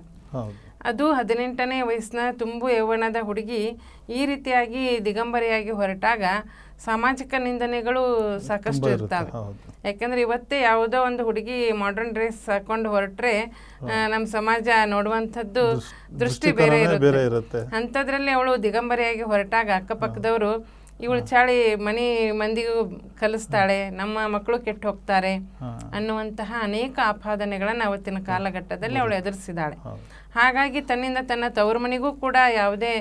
ಅದು ಹದಿನೆಂಟನೇ ವಯಸ್ಸಿನ ತುಂಬು ಯೌವನದ ಹುಡುಗಿ ಈ ರೀತಿಯಾಗಿ ದಿಗಂಬರಿಯಾಗಿ ಹೊರಟಾಗ ಸಾಮಾಜಿಕ ನಿಂದನೆಗಳು ಸಾಕಷ್ಟು ಇರ್ತವೆ. ಯಾಕಂದ್ರೆ ಇವತ್ತೇ ಯಾವುದೋ ಒಂದು ಹುಡುಗಿ ಮಾಡರ್ನ್ ಡ್ರೆಸ್ ಹಾಕೊಂಡು ಹೊರಟ್ರೆ ನಮ್ಮ ಸಮಾಜ ನೋಡುವಂಥದ್ದು ದೃಷ್ಟಿ ಬೇರೆ ಇರುತ್ತೆ. ಅಂಥದ್ರಲ್ಲಿ ಅವಳು ದಿಗಂಬರಿಯಾಗಿ ಹೊರಟಾಗ ಅಕ್ಕಪಕ್ಕದವರು ಇವಳು ಚಾಳಿ ಮನೆ ಮಂದಿಗೂ ಕಲಿಸ್ತಾಳೆ ನಮ್ಮ ಮಕ್ಕಳು ಕೆಟ್ಟು ಹೋಗ್ತಾರೆ. ಅನ್ನುವಂತಹ ಅನೇಕ ಆಪಾದನೆಗಳನ್ನು ಅವತ್ತಿನ ಕಾಲಘಟ್ಟದಲ್ಲಿ ಅವಳು ಎದುರಿಸಿದಾಳೆ. ಹಾಗಾಗಿ ತನ್ನಿಂದ ತನ್ನ ತವರು ಮನೆಗೂ ಕೂಡ ಯಾವುದೇ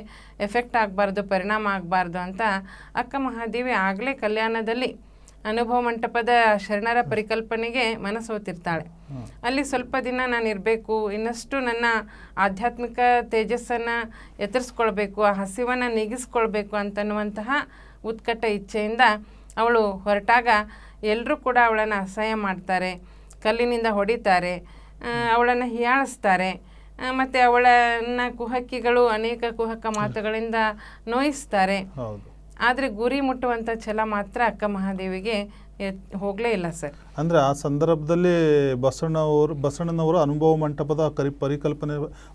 ಎಫೆಕ್ಟ್ ಆಗಬಾರ್ದು ಪರಿಣಾಮ ಆಗಬಾರ್ದು ಅಂತ ಅಕ್ಕ ಮಹಾದೇವಿ ಆಗಲೇ ಕಲ್ಯಾಣದಲ್ಲಿ ಅನುಭವ ಮಂಟಪದ ಶರಣರ ಪರಿಕಲ್ಪನೆಗೆ ಮನಸೋತಿರ್ತಾಳೆ ಅಲ್ಲಿ ಸ್ವಲ್ಪ ದಿನ ನಾನು ಇರಬೇಕು ಇನ್ನಷ್ಟು ನನ್ನ ಆಧ್ಯಾತ್ಮಿಕ ತೇಜಸ್ಸನ್ನು ಎತ್ತರಿಸ್ಕೊಳ್ಬೇಕು ಆ ಹಸಿವನ್ನು ನೀಗಿಸ್ಕೊಳ್ಬೇಕು ಅಂತನ್ನುವಂತಹ ಉತ್ಕಟ ಇಚ್ಛೆಯಿಂದ ಅವಳು ಹೊರಟಾಗ ಎಲ್ಲರೂ ಕೂಡ ಅವಳನ್ನು ಅಸಹ್ಯ ಮಾಡ್ತಾರೆ ಕಲ್ಲಿನಿಂದ ಹೊಡಿತಾರೆ ಅವಳನ್ನು ಹೀಯಾಳಿಸ್ತಾರೆ. ಮತ್ತು ಅವಳನ್ನು ಕುಹಕಿಗಳು ಅನೇಕ ಕುಹಕ ಮಾತುಗಳಿಂದ ನೋಯಿಸ್ತಾರೆ. ಆದರೆ ಗುರಿ ಮುಟ್ಟುವಂಥ ಛಲ ಮಾತ್ರ ಅಕ್ಕ ಮಹಾದೇವಿಗೆ ಹೋಗಲೇ ಇಲ್ಲ ಸರ್. ಅಂದ್ರೆ ಆ ಸಂದರ್ಭದಲ್ಲಿ ಬಸವಣ್ಣವರು ಬಸವಣ್ಣನವರು ಅನುಭವ ಮಂಟಪದ ಕರಿ ಪರಿಕಲ್ಪನೆ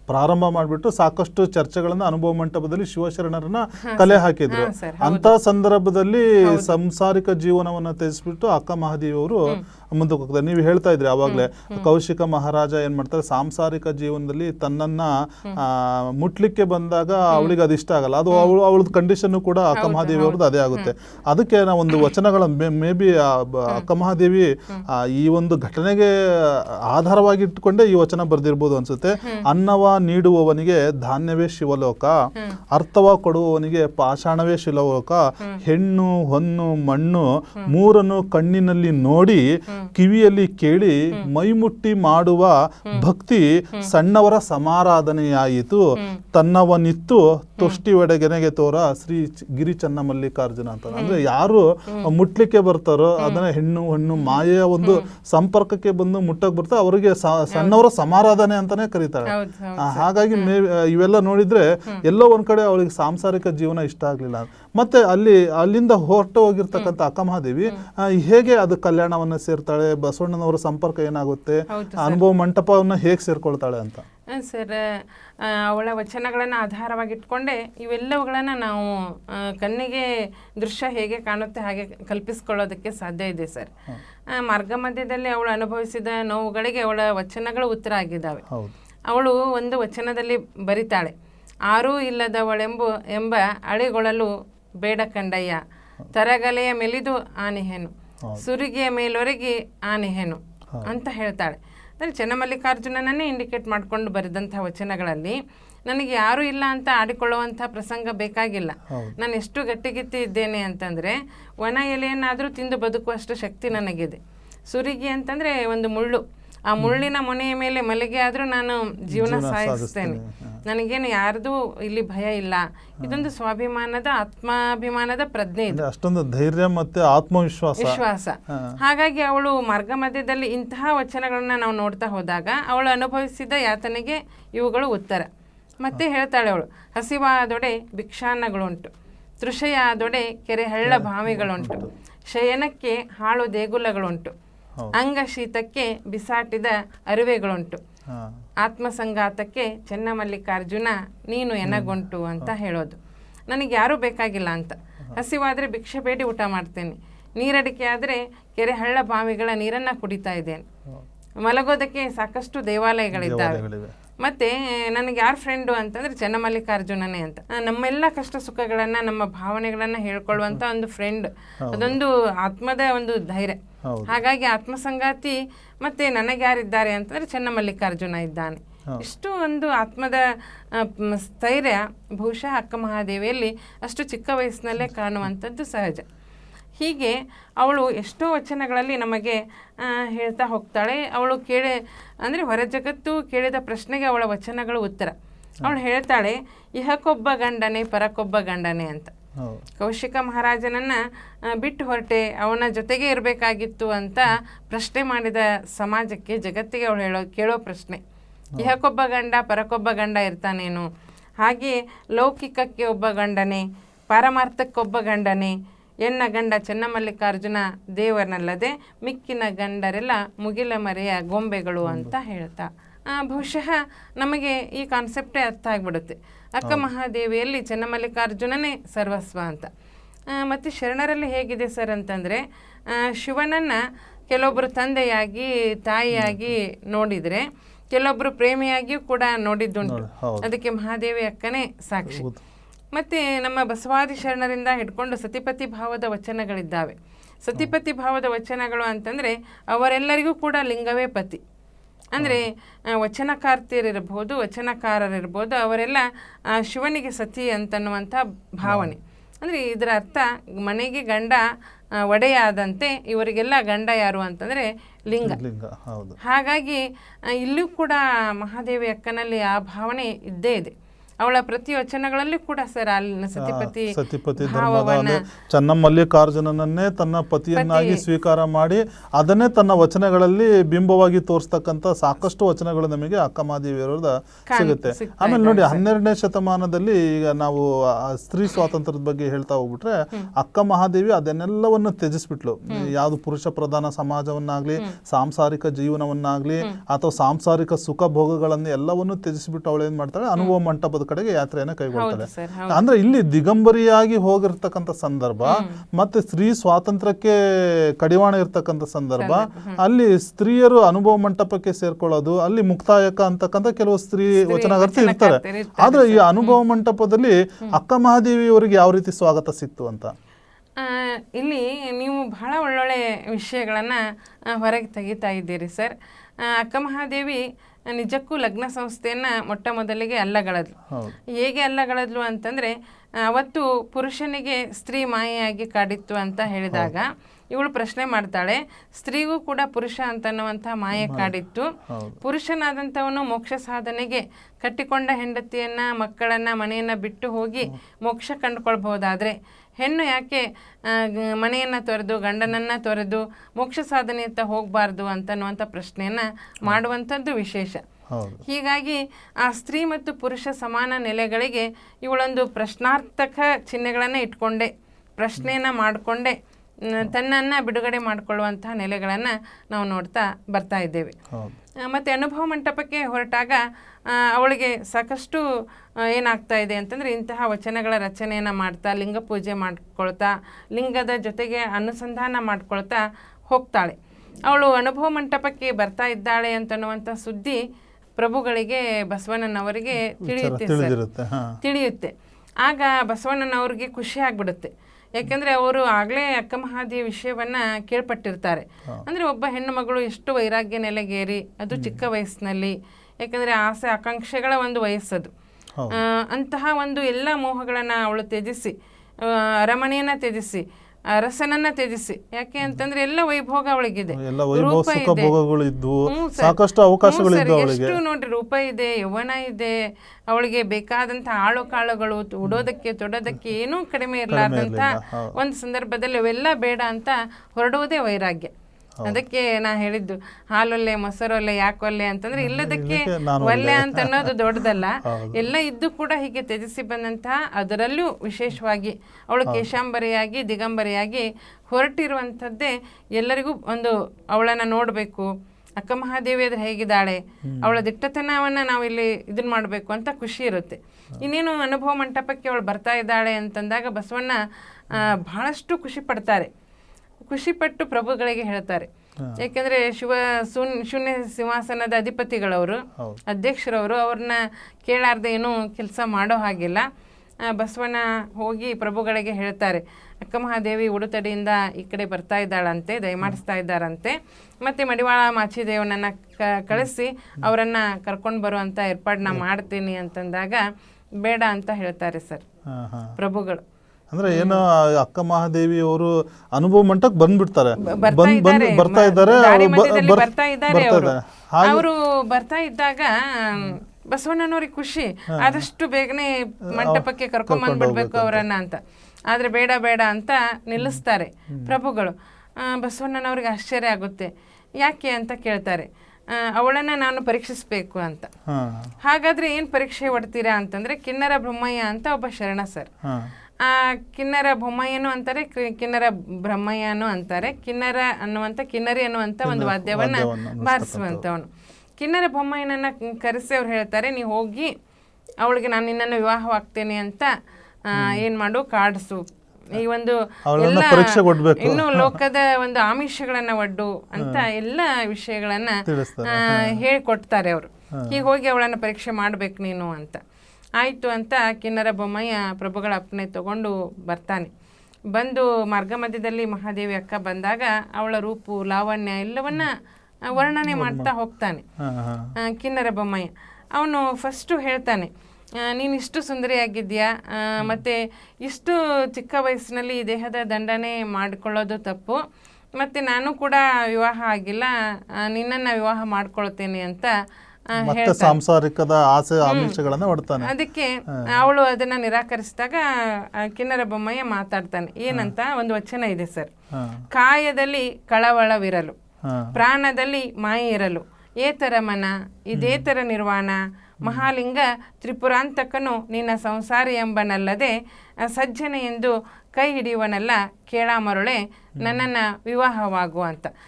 ಪ್ರಾರಂಭ ಮಾಡಿಬಿಟ್ಟು ಸಾಕಷ್ಟು ಚರ್ಚೆಗಳನ್ನು ಅನುಭವ ಮಂಟಪದಲ್ಲಿ ಶಿವಶರಣರನ್ನ ಕಲೆ ಹಾಕಿದ್ರು. ಅಂತ ಸಂದರ್ಭದಲ್ಲಿ ಸಂಸಾರಿಕ ಜೀವನವನ್ನು ತ್ಯಜಿಸ್ಬಿಟ್ಟು ಅಕ್ಕ ಮಹಾದೇವಿ ಅವರು ಮುಂದಕ್ಕೆ ಹೋಗ್ತಾರೆ. ನೀವು ಹೇಳ್ತಾ ಇದ್ರಿ ಆವಾಗಲೇ ಕೌಶಿಕ ಮಹಾರಾಜ ಏನ್ ಮಾಡ್ತಾರೆ ಸಾಂಸಾರಿಕ ಜೀವನದಲ್ಲಿ ತನ್ನನ್ನ ಮುಟ್ಲಿಕ್ಕೆ ಬಂದಾಗ ಅವಳಿಗೆ ಅದು ಇಷ್ಟ ಆಗಲ್ಲ. ಅದು ಅವಳು ಅವಳದ ಕಂಡೀಷನ್ ಕೂಡ ಅಕ್ಕ ಮಹಾದೇವಿ ಅವ್ರದ್ದು ಅದೇ ಆಗುತ್ತೆ. ಅದಕ್ಕೆ ನಾವು ಒಂದು ವಚನಗಳ ಮೇ ಬಿ ಅಕ್ಕ ಮಹಾದೇವಿ ಈ ಒಂದು ಘಟನೆಗೆ ಆಧಾರವಾಗಿ ಇಟ್ಕೊಂಡೇ ಈ ವಚನ ಬರೆದಿರ್ಬೋದು ಅನ್ಸುತ್ತೆ. ಅನ್ನವ ನೀಡುವವನಿಗೆ ಧಾನ್ಯವೇ ಶಿವಲೋಕ, ಅರ್ಥವ ಕೊಡುವವನಿಗೆ ಪಾಷಾಣವೇ ಶಿವಲೋಕ ಹೆಣ್ಣು, ಹೊನ್ನು, ಮಣ್ಣು ಮೂರನ್ನು ಕಣ್ಣಿನಲ್ಲಿ ನೋಡಿ ಕಿವಿಯಲ್ಲಿ ಕೇಳಿ ಮೈಮುಟ್ಟಿ ಮಾಡುವ ಭಕ್ತಿ ಸಣ್ಣವರ ಸಮಾರಾಧನೆಯಾಯಿತು. ತನ್ನವನಿತ್ತು ತೊಷ್ಟಿ ಒಡೆಗೆನೆಗೆ ತೋರ ಶ್ರೀ ಗಿರಿ ಚನ್ನ ಮಲ್ಲಿಕಾರ್ಜುನ ಅಂತ. ಅಂದ್ರೆ ಯಾರು ಮುಟ್ಲಿಕ್ಕೆ ಬರ್ತಾರೋ ಅದನ್ನ ಹೆಣ್ಣು ಹಣ್ಣು ಮಾಯೆಯ ಒಂದು ಸಂಪರ್ಕಕ್ಕೆ ಬಂದು ಮುಟ್ಟಕ್ ಬರ್ತಾ ಅವರಿಗೆ ಸಣ್ಣವರ ಸಮಾರಾಧನೆ ಅಂತಾನೆ ಕರೀತಾಳೆ ಆ, ಹಾಗಾಗಿ ಮೇ ಇವೆಲ್ಲ ನೋಡಿದ್ರೆ ಎಲ್ಲೋ ಒಂದ್ ಕಡೆ ಅವಳಿಗೆ ಸಾಂಸಾರಿಕ ಜೀವನ ಇಷ್ಟ ಆಗ್ಲಿಲ್ಲ. ಮತ್ತೆ ಅಲ್ಲಿ ಅಲ್ಲಿಂದ ಹೊರಟು ಹೋಗಿರ್ತಕ್ಕಂಥ ಅಕ್ಕಮಹಾದೇವಿ ಹೇಗೆ ಅದು ಕಲ್ಯಾಣವನ್ನ ಸೇರ್ತಾಳೆ ಬಸವಣ್ಣನವರ ಸಂಪರ್ಕ ಏನಾಗುತ್ತೆ ಅನುಭವ ಮಂಟಪವನ್ನ ಹೇಗೆ ಸೇರ್ಕೊಳ್ತಾಳೆ ಅಂತ? ಸರ್ ಅವಳ ವಚನಗಳನ್ನು ಆಧಾರವಾಗಿಟ್ಕೊಂಡೆ ಇವೆಲ್ಲವುಗಳನ್ನು ನಾವು ಕಣ್ಣಿಗೆ ದೃಶ್ಯ ಹೇಗೆ ಕಾಣುತ್ತೆ ಹಾಗೆ ಕಲ್ಪಿಸ್ಕೊಳ್ಳೋದಕ್ಕೆ ಸಾಧ್ಯ ಇದೆ ಸರ್. ಮಾರ್ಗ ಮಧ್ಯದಲ್ಲಿ ಅವಳು ಅನುಭವಿಸಿದ ನೋವುಗಳಿಗೆ ಅವಳ ವಚನಗಳು ಉತ್ತರ ಆಗಿದ್ದಾವೆ. ಅವಳು ಒಂದು ವಚನದಲ್ಲಿ ಬರಿತಾಳೆ ಆರೂ ಇಲ್ಲದವಳೆಂಬು ಎಂಬ ಅಳಿಗೊಳಲು ಬೇಡ ಕಂಡಯ್ಯ. ತರಗಲೆಯ ಮೆಲಿದು ಆನೆಹೆನು. ಸುರಿಗೆಯ ಮೇಲೊರಗಿ ಆನೆಹೆನು ಅಂತ ಹೇಳ್ತಾಳೆ. ಅಂದರೆ ಚೆನ್ನಮಲ್ಲಿಕಾರ್ಜುನನನ್ನೇ ಇಂಡಿಕೇಟ್ ಮಾಡ್ಕೊಂಡು ಬರೆದಂಥ ವಚನಗಳಲ್ಲಿ ನನಗೆ ಯಾರೂ ಇಲ್ಲ ಅಂತ ಆಡಿಕೊಳ್ಳುವಂಥ ಪ್ರಸಂಗ ಬೇಕಾಗಿಲ್ಲ. ನಾನು ಎಷ್ಟು ಗಟ್ಟಿಗಿತ್ತಿ ಇದ್ದೇನೆ ಅಂತಂದರೆ ಒಣ ಎಲೆಯನ್ನಾದರೂ ತಿಂದು ಬದುಕುವಷ್ಟು ಶಕ್ತಿ ನನಗಿದೆ. ಸುರಿಗೆ ಅಂತಂದರೆ ಒಂದು ಮುಳ್ಳು. ಆ ಮುಳ್ಳಿನ ಮೊನೆಯ ಮೇಲೆ ಮಲಗಿ ಆದರೂ ನಾನು ಜೀವನ ಸಾಗಿಸ್ತೇನೆ ನನಗೇನು ಯಾರ್ದು ಇಲ್ಲಿ ಭಯ ಇಲ್ಲ. ಇದೊಂದು ಸ್ವಾಭಿಮಾನದ ಆತ್ಮಾಭಿಮಾನದ ಪ್ರಜ್ಞೆ ಇದೆ. ಅಷ್ಟೊಂದು ಧೈರ್ಯ ಮತ್ತೆ ಆತ್ಮವಿಶ್ವಾಸ. ವಿಶ್ವಾಸ. ಹಾಗಾಗಿ ಅವಳು ಮಾರ್ಗ ಮಧ್ಯದಲ್ಲಿ ಇಂತಹ ವಚನಗಳನ್ನ ನಾವು ನೋಡ್ತಾ ಹೋದಾಗ ಅವಳು ಅನುಭವಿಸಿದ ಯಾತನೆಗೆ ಇವುಗಳು ಉತ್ತರ. ಮತ್ತೆ ಹೇಳ್ತಾಳೆ ಅವಳು ಹಸಿವಾದೊಡೆ ಭಿಕ್ಷಾನ್ನಗಳುಂಟು ತೃಷೆಯಾದೊಡೆ ಕೆರೆ ಹಳ್ಳ ಬಾವಿಗಳುಂಟು ಶಯನಕ್ಕೆ ಹಾಳು ದೇಗುಲಗಳುಂಟು ಅಂಗ ಶೀತಕ್ಕೆ ಬಿಸಾಟಿದ ಅರಿವೆಗಳುಂಟು ಆತ್ಮಸಂಘಾತಕ್ಕೆ ಚೆನ್ನಮಲ್ಲಿಕಾರ್ಜುನ ನೀನು ಎನಗೊಂಟು ಅಂತ ಹೇಳೋದು. ನನಗೆ ಯಾರೂ ಬೇಕಾಗಿಲ್ಲ ಅಂತ. ಹಸಿವಾದರೆ ಭಿಕ್ಷೆ ಬೇಡಿ ಊಟ ಮಾಡ್ತೇನೆ. ನೀರಡಿಕೆ ಆದರೆ ಕೆರೆ ಹಳ್ಳ ಬಾವಿಗಳ ನೀರನ್ನು ಕುಡಿತಾ ಇದ್ದೇನೆ. ಮಲಗೋದಕ್ಕೆ ಸಾಕಷ್ಟು ದೇವಾಲಯಗಳಿದ್ದಾವೆ. ಮತ್ತೆ ನನಗೆ ಯಾರು ಫ್ರೆಂಡು ಅಂತಂದ್ರೆ ಚೆನ್ನಮಲ್ಲಿಕಾರ್ಜುನನೇ ಅಂತ. ನಮ್ಮೆಲ್ಲ ಕಷ್ಟ ಸುಖಗಳನ್ನ ನಮ್ಮ ಭಾವನೆಗಳನ್ನ ಹೇಳ್ಕೊಳ್ಳುವಂತ ಒಂದು ಫ್ರೆಂಡ್ ಅದೊಂದು ಆತ್ಮದ ಒಂದು ಧೈರ್ಯ. ಹಾಗಾಗಿ ಆತ್ಮಸಂಗಾತಿ ಮತ್ತೆ ನನಗೆ ಯಾರಿದ್ದಾರೆ ಅಂತಂದ್ರೆ ಚನ್ನಮಲ್ಲಿಕಾರ್ಜುನ ಇದ್ದಾನೆ. ಇಷ್ಟು ಒಂದು ಆತ್ಮದ ಸ್ಥೈರ್ಯ ಬಹುಶಃ ಅಕ್ಕ ಮಹಾದೇವಿಯಲ್ಲಿ ಅಷ್ಟು ಚಿಕ್ಕ ವಯಸ್ಸಿನಲ್ಲೇ ಕಾಣುವಂಥದ್ದು ಸಹಜ. ಹೀಗೆ ಅವಳು ಎಷ್ಟೋ ವಚನಗಳಲ್ಲಿ ನಮಗೆ ಹೇಳ್ತಾ ಹೋಗ್ತಾಳೆ. ಅವಳು ಕೇಳಿ ಅಂದರೆ ಹೊರ ಜಗತ್ತು ಕೇಳಿದ ಪ್ರಶ್ನೆಗೆ ಅವಳ ವಚನಗಳು ಉತ್ತರ. ಅವಳು ಹೇಳ್ತಾಳೆ ಇಹಕ್ಕೊಬ್ಬ ಗಂಡನೆ ಪರಕ್ಕೊಬ್ಬ ಗಂಡನೆ ಅಂತ. ಕೌಶಿಕ ಮಹಾರಾಜನನ್ನ ಬಿಟ್ಟು ಹೊರಟೆ ಅವನ ಜೊತೆಗೆ ಇರಬೇಕಾಗಿತ್ತು ಅಂತ ಪ್ರಶ್ನೆ ಮಾಡಿದ ಸಮಾಜಕ್ಕೆ ಜಗತ್ತಿಗೆ ಅವಳು ಹೇಳೋ ಕೇಳೋ ಪ್ರಶ್ನೆ. ಇಹಕ್ಕೊಬ್ಬ ಗಂಡ ಪರಕ್ಕೊಬ್ಬ ಗಂಡ ಇರ್ತಾನೇನು? ಹಾಗೆ ಲೌಕಿಕಕ್ಕೆ ಒಬ್ಬ ಗಂಡನೆ ಪಾರಮಾರ್ಥಕ್ಕೊಬ್ಬ ಗಂಡನೆ ಎನ್ನ ಗಂಡ ಚೆನ್ನಮಲ್ಲಿಕಾರ್ಜುನ ದೇವರನಲ್ಲದೆ ಮಿಕ್ಕಿನ ಗಂಡರೆಲ್ಲ ಮುಗಿಲ ಮರೆಯ ಗೊಂಬೆಗಳು ಅಂತ ಹೇಳ್ತಾ. ಆ, ಬಹುಶಃ ನಮಗೆ ಈ ಕಾನ್ಸೆಪ್ಟೇ ಅರ್ಥ ಆಗಿಬಿಡುತ್ತೆ. ಅಕ್ಕ ಮಹಾದೇವಿಯಲ್ಲಿ ಚೆನ್ನಮಲ್ಲಿಕಾರ್ಜುನನೇ ಸರ್ವಸ್ವ ಅಂತ. ಮತ್ತು ಶರಣರಲ್ಲಿ ಹೇಗಿದೆ ಸರ್ ಅಂತಂದರೆ ಶಿವನನ್ನು ಕೆಲವೊಬ್ಬರು ತಂದೆಯಾಗಿ ತಾಯಿಯಾಗಿ ನೋಡಿದರೆ ಕೆಲವೊಬ್ಬರು ಪ್ರೇಮಿಯಾಗಿಯೂ ಕೂಡ ನೋಡಿದ್ದುಂಟು. ಅದಕ್ಕೆ ಮಹಾದೇವಿ ಅಕ್ಕನೇ ಸಾಕ್ಷಿ. ಮತ್ತು ನಮ್ಮ ಬಸವಾದಿ ಶರಣರಿಂದ ಹಿಡ್ಕೊಂಡು ಸತಿಪತಿ ಭಾವದ ವಚನಗಳಿದ್ದಾವೆ. ಸತಿಪತಿ ಭಾವದ ವಚನಗಳು ಅಂತಂದರೆ ಅವರೆಲ್ಲರಿಗೂ ಕೂಡ ಲಿಂಗವೇ ಪತಿ. ಅಂದರೆ ವಚನಕಾರ್ತಿಯರಿರ್ಬೋದು ವಚನಕಾರರಿರ್ಬೋದು ಅವರೆಲ್ಲ ಶಿವನಿಗೆ ಸತಿ ಅಂತನ್ನುವಂಥ ಭಾವನೆ. ಅಂದರೆ ಇದರ ಅರ್ಥ ಮನೆಗೆ ಗಂಡ ಒಡೆಯಾದಂತೆ ಇವರಿಗೆಲ್ಲ ಗಂಡ ಯಾರು ಅಂತಂದರೆ ಲಿಂಗ. ಲಿಂಗ ಹೌದು. ಹಾಗಾಗಿ ಇಲ್ಲೂ ಕೂಡ ಮಹಾದೇವಿ ಅಕ್ಕನಲ್ಲಿ ಆ ಭಾವನೆ ಇದ್ದೇ ಇದೆ. ಅವಳ ಪ್ರತಿ ವಚನಗಳಲ್ಲಿ ಕೂಡ ಸರ್ ಅಲ್ಲಿನ ಸತಿಪತಿ ಸತಿಪತಿ ಧರ್ಮದ ಚೆನ್ನ ಮಲ್ಲಿಕಾರ್ಜುನನನ್ನೇ ತನ್ನ ಪತಿಯನ್ನಾಗಿ ಸ್ವೀಕಾರ ಮಾಡಿ ಅದನ್ನೇ ತನ್ನ ವಚನಗಳಲ್ಲಿ ಬಿಂಬವಾಗಿ ತೋರಿಸ್ತಕ್ಕಂಥ ಸಾಕಷ್ಟು ವಚನಗಳು ನಮಗೆ ಅಕ್ಕಮಾದೇವಿಯವರದ ಸಿಗುತ್ತೆ. ಆಮೇಲೆ ನೋಡಿ ಹನ್ನೆರಡನೇ ಶತಮಾನದಲ್ಲಿ ಈಗ ನಾವು ಸ್ತ್ರೀ ಸ್ವಾತಂತ್ರ್ಯದ ಬಗ್ಗೆ ಹೇಳ್ತಾ ಹೋಗ್ಬಿಟ್ರೆ ಅಕ್ಕ ಮಹಾದೇವಿ ಅದನ್ನೆಲ್ಲವನ್ನು ತ್ಯಜಿಸ್ಬಿಟ್ಲು. ಯಾವುದು ಪುರುಷ ಪ್ರಧಾನ ಸಮಾಜವನ್ನಾಗ್ಲಿ ಸಾಂಸಾರಿಕ ಜೀವನವನ್ನಾಗ್ಲಿ ಅಥವಾ ಸಾಂಸಾರಿಕ ಸುಖ ಭೋಗಗಳನ್ನು ಎಲ್ಲವನ್ನು ತ್ಯಜಿಸ್ಬಿಟ್ಟು ಅವಳು ಏನ್ ಮಾಡ್ತಾಳೆ? ಅನುಭವ ಮಂಟಪದ ಕಡೆಗೆ ಯಾತ್ರೆಯನ್ನು ಕೈಗೊಳ್ತಾರೆ ಅಂದ್ರೆ ಇಲ್ಲಿ ದಿಗಂಬರಿಯಾಗಿ ಹೋಗಿರ್ತಕ್ಕಂಥ ಸಂದರ್ಭ ಮತ್ತೆ ಸ್ತ್ರೀ ಸ್ವಾತಂತ್ರ್ಯಕ್ಕೆ ಕಡಿವಾಣ ಇರ್ತಕ್ಕಂಥ ಸಂದರ್ಭ ಅಲ್ಲಿ ಸ್ತ್ರೀಯರು ಅನುಭವ ಮಂಟಪಕ್ಕೆ ಸೇರ್ಕೊಳ್ಳೋದು ಅಲ್ಲಿ ಮುಕ್ತಾಯಕ ಅಂತಕ್ಕಂಥ ಕೆಲವು ಸ್ತ್ರೀ ವಚನಗಾರ್ತಿ ಇರ್ತಾರೆ. ಆದ್ರೆ ಈ ಅನುಭವ ಮಂಟಪದಲ್ಲಿ ಅಕ್ಕ ಮಹಾದೇವಿ ಅವರಿಗೆ ಯಾವ ರೀತಿ ಸ್ವಾಗತ ಸಿಕ್ತು ಅಂತ? ಇಲ್ಲಿ ನೀವು ಬಹಳ ಒಳ್ಳೊಳ್ಳೆ ವಿಷಯಗಳನ್ನು ಹೊರಗೆ ತೆಗಿತಾ ಇದ್ದೀರಿ ಸರ್. ಅಕ್ಕ ಮಹಾದೇವಿ ನಿಜಕ್ಕೂ ಲಗ್ನ ಸಂಸ್ಥೆಯನ್ನ ಮೊಟ್ಟ ಮೊದಲಿಗೆ ಅಲ್ಲಗಳದ್ಲು. ಹೇಗೆ ಅಲ್ಲಗಳದ್ಲು ಅಂತಂದ್ರೆ ಅವತ್ತು ಪುರುಷನಿಗೆ ಸ್ತ್ರೀ ಮಾಯೆಯಾಗಿ ಕಾಡಿತ್ತು ಅಂತ ಹೇಳಿದಾಗ ಇವಳು ಪ್ರಶ್ನೆ ಮಾಡ್ತಾಳೆ ಸ್ತ್ರೀಗೂ ಕೂಡ ಪುರುಷ ಅಂತನ್ನುವಂಥ ಮಾಯೆ ಕಾಡಿತ್ತು. ಪುರುಷನಾದಂಥವನು ಮೋಕ್ಷ ಸಾಧನೆಗೆ ಕಟ್ಟಿಕೊಂಡ ಹೆಂಡತಿಯನ್ನ ಮಕ್ಕಳನ್ನ ಮನೆಯನ್ನ ಬಿಟ್ಟು ಹೋಗಿ ಮೋಕ್ಷ ಕಂಡುಕೊಳ್ಬಹುದಾದ್ರೆ ಹೆಣ್ಣು ಯಾಕೆ ಮನೆಯನ್ನು ತೊರೆದು ಗಂಡನನ್ನು ತೊರೆದು ಮೋಕ್ಷ ಸಾಧನೆಯತ್ತ ಹೋಗಬಾರ್ದು ಅಂತನ್ನುವಂಥ ಪ್ರಶ್ನೆಯನ್ನ ಮಾಡುವಂಥದ್ದು ವಿಶೇಷ. ಹೀಗಾಗಿ ಆ ಸ್ತ್ರೀ ಮತ್ತು ಪುರುಷ ಸಮಾನ ನೆಲೆಗಳಿಗೆ ಇವಳೊಂದು ಪ್ರಶ್ನಾರ್ಥಕ ಚಿಹ್ನೆಗಳನ್ನು ಇಟ್ಕೊಂಡೆ ಪ್ರಶ್ನೆಯನ್ನು ಮಾಡಿಕೊಂಡೆ ತನ್ನನ್ನು ಬಿಡುಗಡೆ ಮಾಡಿಕೊಳ್ಳುವಂತಹ ನೆಲೆಗಳನ್ನು ನಾವು ನೋಡ್ತಾ ಬರ್ತಾ ಇದ್ದೇವೆ. ಮತ್ತು ಅನುಭವ ಮಂಟಪಕ್ಕೆ ಹೊರಟಾಗ ಅವಳಿಗೆ ಸಾಕಷ್ಟು ಏನಾಗ್ತಾ ಇದೆ ಅಂತಂದರೆ ಇಂತಹ ವಚನಗಳ ರಚನೆಯನ್ನು ಮಾಡ್ತಾ ಲಿಂಗ ಪೂಜೆ ಮಾಡ್ಕೊಳ್ತಾ ಲಿಂಗದ ಜೊತೆಗೆ ಅನುಸಂಧಾನ ಮಾಡ್ಕೊಳ್ತಾ ಹೋಗ್ತಾಳೆ. ಅವಳು ಅನುಭವ ಮಂಟಪಕ್ಕೆ ಬರ್ತಾ ಇದ್ದಾಳೆ ಅಂತನ್ನುವಂಥ ಸುದ್ದಿ ಪ್ರಭುಗಳಿಗೆ ಬಸವಣ್ಣನವರಿಗೆ ತಿಳಿಯುತ್ತೆ ಸರ್. ತಿಳಿಯುತ್ತೆ. ಆಗ ಬಸವಣ್ಣನವ್ರಿಗೆ ಖುಷಿ ಆಗ್ಬಿಡುತ್ತೆ. ಯಾಕೆಂದರೆ ಅವರು ಆಗಲೇ ಅಕ್ಕಮಹಾದಿಯ ವಿಷಯವನ್ನು ವಿಷಯವನ್ನ ಕೇಳ್ಪಟ್ಟಿರ್ತಾರೆ. ಅಂದ್ರೆ ಒಬ್ಬ ಹೆಣ್ಣು ಮಗಳು ಎಷ್ಟು ವೈರಾಗ್ಯ ನೆಲೆಗೇರಿ ಅದು ಚಿಕ್ಕ ವಯಸ್ಸಿನಲ್ಲಿ ಯಾಕಂದ್ರೆ ಆಸೆ ಆಕಾಂಕ್ಷೆಗಳ ಒಂದು ವಯಸ್ಸದು. ಅಂತಹ ಒಂದು ಎಲ್ಲ ಮೋಹಗಳನ್ನ ಅವಳು ತ್ಯಜಿಸಿ ಅರಮನೆಯನ್ನು ತ್ಯಜಿಸಿ ಅರಸನನ್ನ ತ್ಯಜಿಸಿ ಯಾಕೆ ಅಂತಂದ್ರೆ ಎಲ್ಲ ವೈಭೋಗ ಅವಳಿಗಿದೆ. ರೂಪ ಇದೆ. ಸಾಕಷ್ಟು ಅವಕಾಶಗಳು ಎಷ್ಟು ನೋಡ್ರಿ ರೂಪ ಇದೆ ಯೌವನ ಇದೆ ಅವಳಿಗೆ ಬೇಕಾದಂತ ಆಳು ಕಾಳುಗಳು ಉಡೋದಕ್ಕೆ ತೊಡೋದಕ್ಕೆ ಏನೂ ಕಡಿಮೆ ಇರಲಾರ್ದಂತ ಒಂದು ಸಂದರ್ಭದಲ್ಲಿ ಅವೆಲ್ಲ ಬೇಡ ಅಂತ ಹೊರಡುವುದೇ ವೈರಾಗ್ಯ. ಅದಕ್ಕೆ ನಾ ಹೇಳಿದ್ದು ಹಾಲೊಲ್ಲೆ ಮೊಸರೊಲ್ಲೆ ಯಾಕೊಲ್ಲೆ ಅಂತಂದ್ರೆ ಇಲ್ಲದಕ್ಕೆ ಒಲ್ಲೆ ಅಂತ ಅನ್ನೋದು ದೊಡ್ಡದಲ್ಲ. ಎಲ್ಲ ಇದ್ದು ಕೂಡ ಹೀಗೆ ತ್ಯಜಿಸಿ ಬಂದಂತಹ ಅದರಲ್ಲೂ ವಿಶೇಷವಾಗಿ ಅವಳು ಕೇಶಾಂಬರಿಯಾಗಿ ದಿಗಂಬರಿಯಾಗಿ ಹೊರಟಿರುವಂಥದ್ದೇ ಎಲ್ಲರಿಗೂ ಒಂದು ಅವಳನ್ನ ನೋಡಬೇಕು. ಅಕ್ಕ ಮಹಾದೇವಿ ಅದ್ರ ಹೇಗಿದ್ದಾಳೆ? ಅವಳ ದಿಟ್ಟತನವನ್ನ ನಾವು ಇಲ್ಲಿ ಇದನ್ನ ಮಾಡಬೇಕು ಅಂತ ಖುಷಿ ಇರುತ್ತೆ. ಇನ್ನೇನು ಅನುಭವ ಮಂಟಪಕ್ಕೆ ಅವಳು ಬರ್ತಾ ಇದ್ದಾಳೆ ಅಂತಂದಾಗ ಬಸವಣ್ಣ ಬಹಳಷ್ಟು ಖುಷಿ ಪಡ್ತಾರೆ. ಖುಷಿಪಟ್ಟು ಪ್ರಭುಗಳಿಗೆ ಹೇಳ್ತಾರೆ. ಯಾಕೆಂದ್ರೆ ಶಿವ ಸುನ್ ಶೂನ್ಯ ಸಿಂಹಾಸನದ ಅಧಿಪತಿಗಳವರು ಅಧ್ಯಕ್ಷರವರು ಅವ್ರನ್ನ ಕೇಳಾರ್ದೆ ಏನೂ ಕೆಲಸ ಮಾಡೋ ಹಾಗಿಲ್ಲ. ಬಸವಣ್ಣ ಹೋಗಿ ಪ್ರಭುಗಳಿಗೆ ಹೇಳ್ತಾರೆ ಅಕ್ಕ ಮಹಾದೇವಿ ಉಡುತಡಿಯಿಂದ ಈ ಕಡೆ ಬರ್ತಾ ಇದ್ದಾಳಂತೆ ದಯಮಾಡಿಸ್ತಾ ಇದ್ದಾರಂತೆ. ಮತ್ತೆ ಮಡಿವಾಳ ಮಾಚಿದೇವನನ್ನ ಕಳಿಸಿ ಅವರನ್ನ ಕರ್ಕೊಂಡು ಬರುವಂತ ಏರ್ಪಾಡನ್ನ ಮಾಡ್ತೀನಿ ಅಂತಂದಾಗ ಬೇಡ ಅಂತ ಹೇಳ್ತಾರೆ ಸರ್ ಪ್ರಭುಗಳು. ಅಂದ್ರೆ ಏನು ಅಕ್ಕ ಮಹಾದೇವಿ ಅವರು ಅನುಭವ ಮಂಟಕ್ ಬಂದ್ಬಿಡ್ತಾರೆ. ಬರ್ತಾ ಬಂದ್ ಬಂದ್ ಇದ್ದಾರೆ. ಬರ್ತಾ ಇದ್ದಾರೆ ದಾರಿ ಅವ್ರು ಬರ್ತಾ ಇದ್ದಾರೆ ಅವರು. ಇದ್ದಾಗ ಬಸವಣ್ಣನವ್ರಿಗೆ ಖುಷಿ. ಆದಷ್ಟು ಬೇಗನೆ ಮಂಟಪಕ್ಕೆ ಕರ್ಕೊಂಡ್ ಬಂದ್ಬಿಡ್ಬೇಕು ಅವರನ್ನ ಅಂತ. ಆದ್ರೆ ಬೇಡ ಬೇಡ ಅಂತ ನಿಲ್ಲಿಸ್ತಾರೆ ಪ್ರಭುಗಳು. ಬಸವಣ್ಣನವ್ರಿಗೆ ಆಶ್ಚರ್ಯ ಆಗುತ್ತೆ. ಯಾಕೆ ಅಂತ ಕೇಳ್ತಾರೆ. ಅವಳನ್ನ ನಾನು ಪರೀಕ್ಷಿಸ್ಬೇಕು ಅಂತ. ಹಾಗಾದ್ರೆ ಏನ್ ಪರೀಕ್ಷೆ ಹೊಡ್ತೀರಾ ಅಂತಂದ್ರೆ ಕಿನ್ನರ ಬ್ರಹ್ಮಯ್ಯ ಅಂತ ಒಬ್ಬ ಶರಣ ಸರ್. ಕಿನ್ನರ ಬೊಮ್ಮಯ್ಯನು ಅಂತಾರೆ ಕಿನ್ನರ ಬ್ರಹ್ಮಯ್ಯನು ಅಂತಾರೆ. ಕಿನ್ನರ ಅನ್ನುವಂಥ ಕಿನ್ನರಿ ಅನ್ನುವಂಥ ಒಂದು ವಾದ್ಯವನ್ನ ಬಾರಿಸುವಂಥವನು. ಕಿನ್ನರ ಬೊಮ್ಮಯ್ಯನನ್ನು ಕರೆಸಿ ಅವ್ರು ಹೇಳ್ತಾರೆ ನೀವು ಹೋಗಿ ಅವಳಿಗೆ ನಾನು ನಿನ್ನನ್ನು ವಿವಾಹವಾಗ್ತೇನೆ ಅಂತ ಏನು ಏನ್ ಮಾಡು ಕಾಡಿಸು. ಈ ಒಂದು ಎಲ್ಲ. ಇನ್ನು ಲೋಕದ ಒಂದು ಆಮಿಷಗಳನ್ನ ಒಡ್ಡು ಅಂತ ಎಲ್ಲ ವಿಷಯಗಳನ್ನ ಹೇಳ್ಕೊಡ್ತಾರೆ ಅವರು. ಹೀಗೆ ಹೋಗಿ ಅವಳನ್ನ ಪರೀಕ್ಷೆ ಮಾಡ್ಬೇಕು ನೀನು ಅಂತ. ಆಯಿತು ಅಂತ ಕಿನ್ನರ ಬೊಮ್ಮಯ್ಯ ಪ್ರಭುಗಳ ಅಪ್ಪಣೆ ತಗೊಂಡು ಬರ್ತಾನೆ. ಬಂದು ಮಾರ್ಗ ಮಧ್ಯದಲ್ಲಿ ಮಹಾದೇವಿ ಅಕ್ಕ ಬಂದಾಗ ಅವಳ ರೂಪು ಲಾವಣ್ಯ ಎಲ್ಲವನ್ನ ವರ್ಣನೆ ಮಾಡ್ತಾ ಹೋಗ್ತಾನೆ. ಕಿನ್ನರ ಬೊಮ್ಮಯ್ಯ. ಅವನು ಫಸ್ಟು ಹೇಳ್ತಾನೆ ನೀನು ಇಷ್ಟು ಸುಂದರಿಯಾಗಿದ್ಯಾ ಮತ್ತು ಇಷ್ಟು ಚಿಕ್ಕ ವಯಸ್ಸಿನಲ್ಲಿ ದೇಹದ ದಂಡನೆ ಮಾಡಿಕೊಳ್ಳೋದು ತಪ್ಪು. ಮತ್ತು ನಾನು ಕೂಡ ವಿವಾಹ ಆಗಿಲ್ಲ ನಿನ್ನನ್ನು ವಿವಾಹ ಮಾಡ್ಕೊಳ್ತೇನೆ ಅಂತ ಮತ್ತೆ ಸಾಂಸಾರಿಕದ ಆಸೆ ಆಮಿಷಗಳನ್ನ ಹೊಡ್ತಾನೆ ಅದಕ್ಕೆ ಅವಳು ಅದನ್ನ ನಿರಾಕರಿಸಿದಾಗ ಕಿನ್ನರ ಬೊಮ್ಮಯ್ಯ ಮಾತಾಡ್ತಾನೆ ಏನಂತ? ಒಂದು ವಚನ ಇದೆ ಸರ್. ಕಾಯದಲ್ಲಿ ಕಳವಳವಿರಲು ಪ್ರಾಣದಲ್ಲಿ ಮಾಯ ಇರಲು ಏತರ ಮನ ಇದೇತರ ನಿರ್ವಾಣ ಮಹಾಲಿಂಗ ತ್ರಿಪುರಾಂತಕನು ನಿನ್ನ ಸಂಸಾರಿ ಎಂಬನಲ್ಲದೆ ಸಜ್ಜನ ಎಂದು ಕೈ ಹಿಡಿಯುವನಲ್ಲ ಕೇಳಾಮರುಳೆ ನನ್ನನ್ನು ವಿವಾಹವಾಗು ಅಂತ.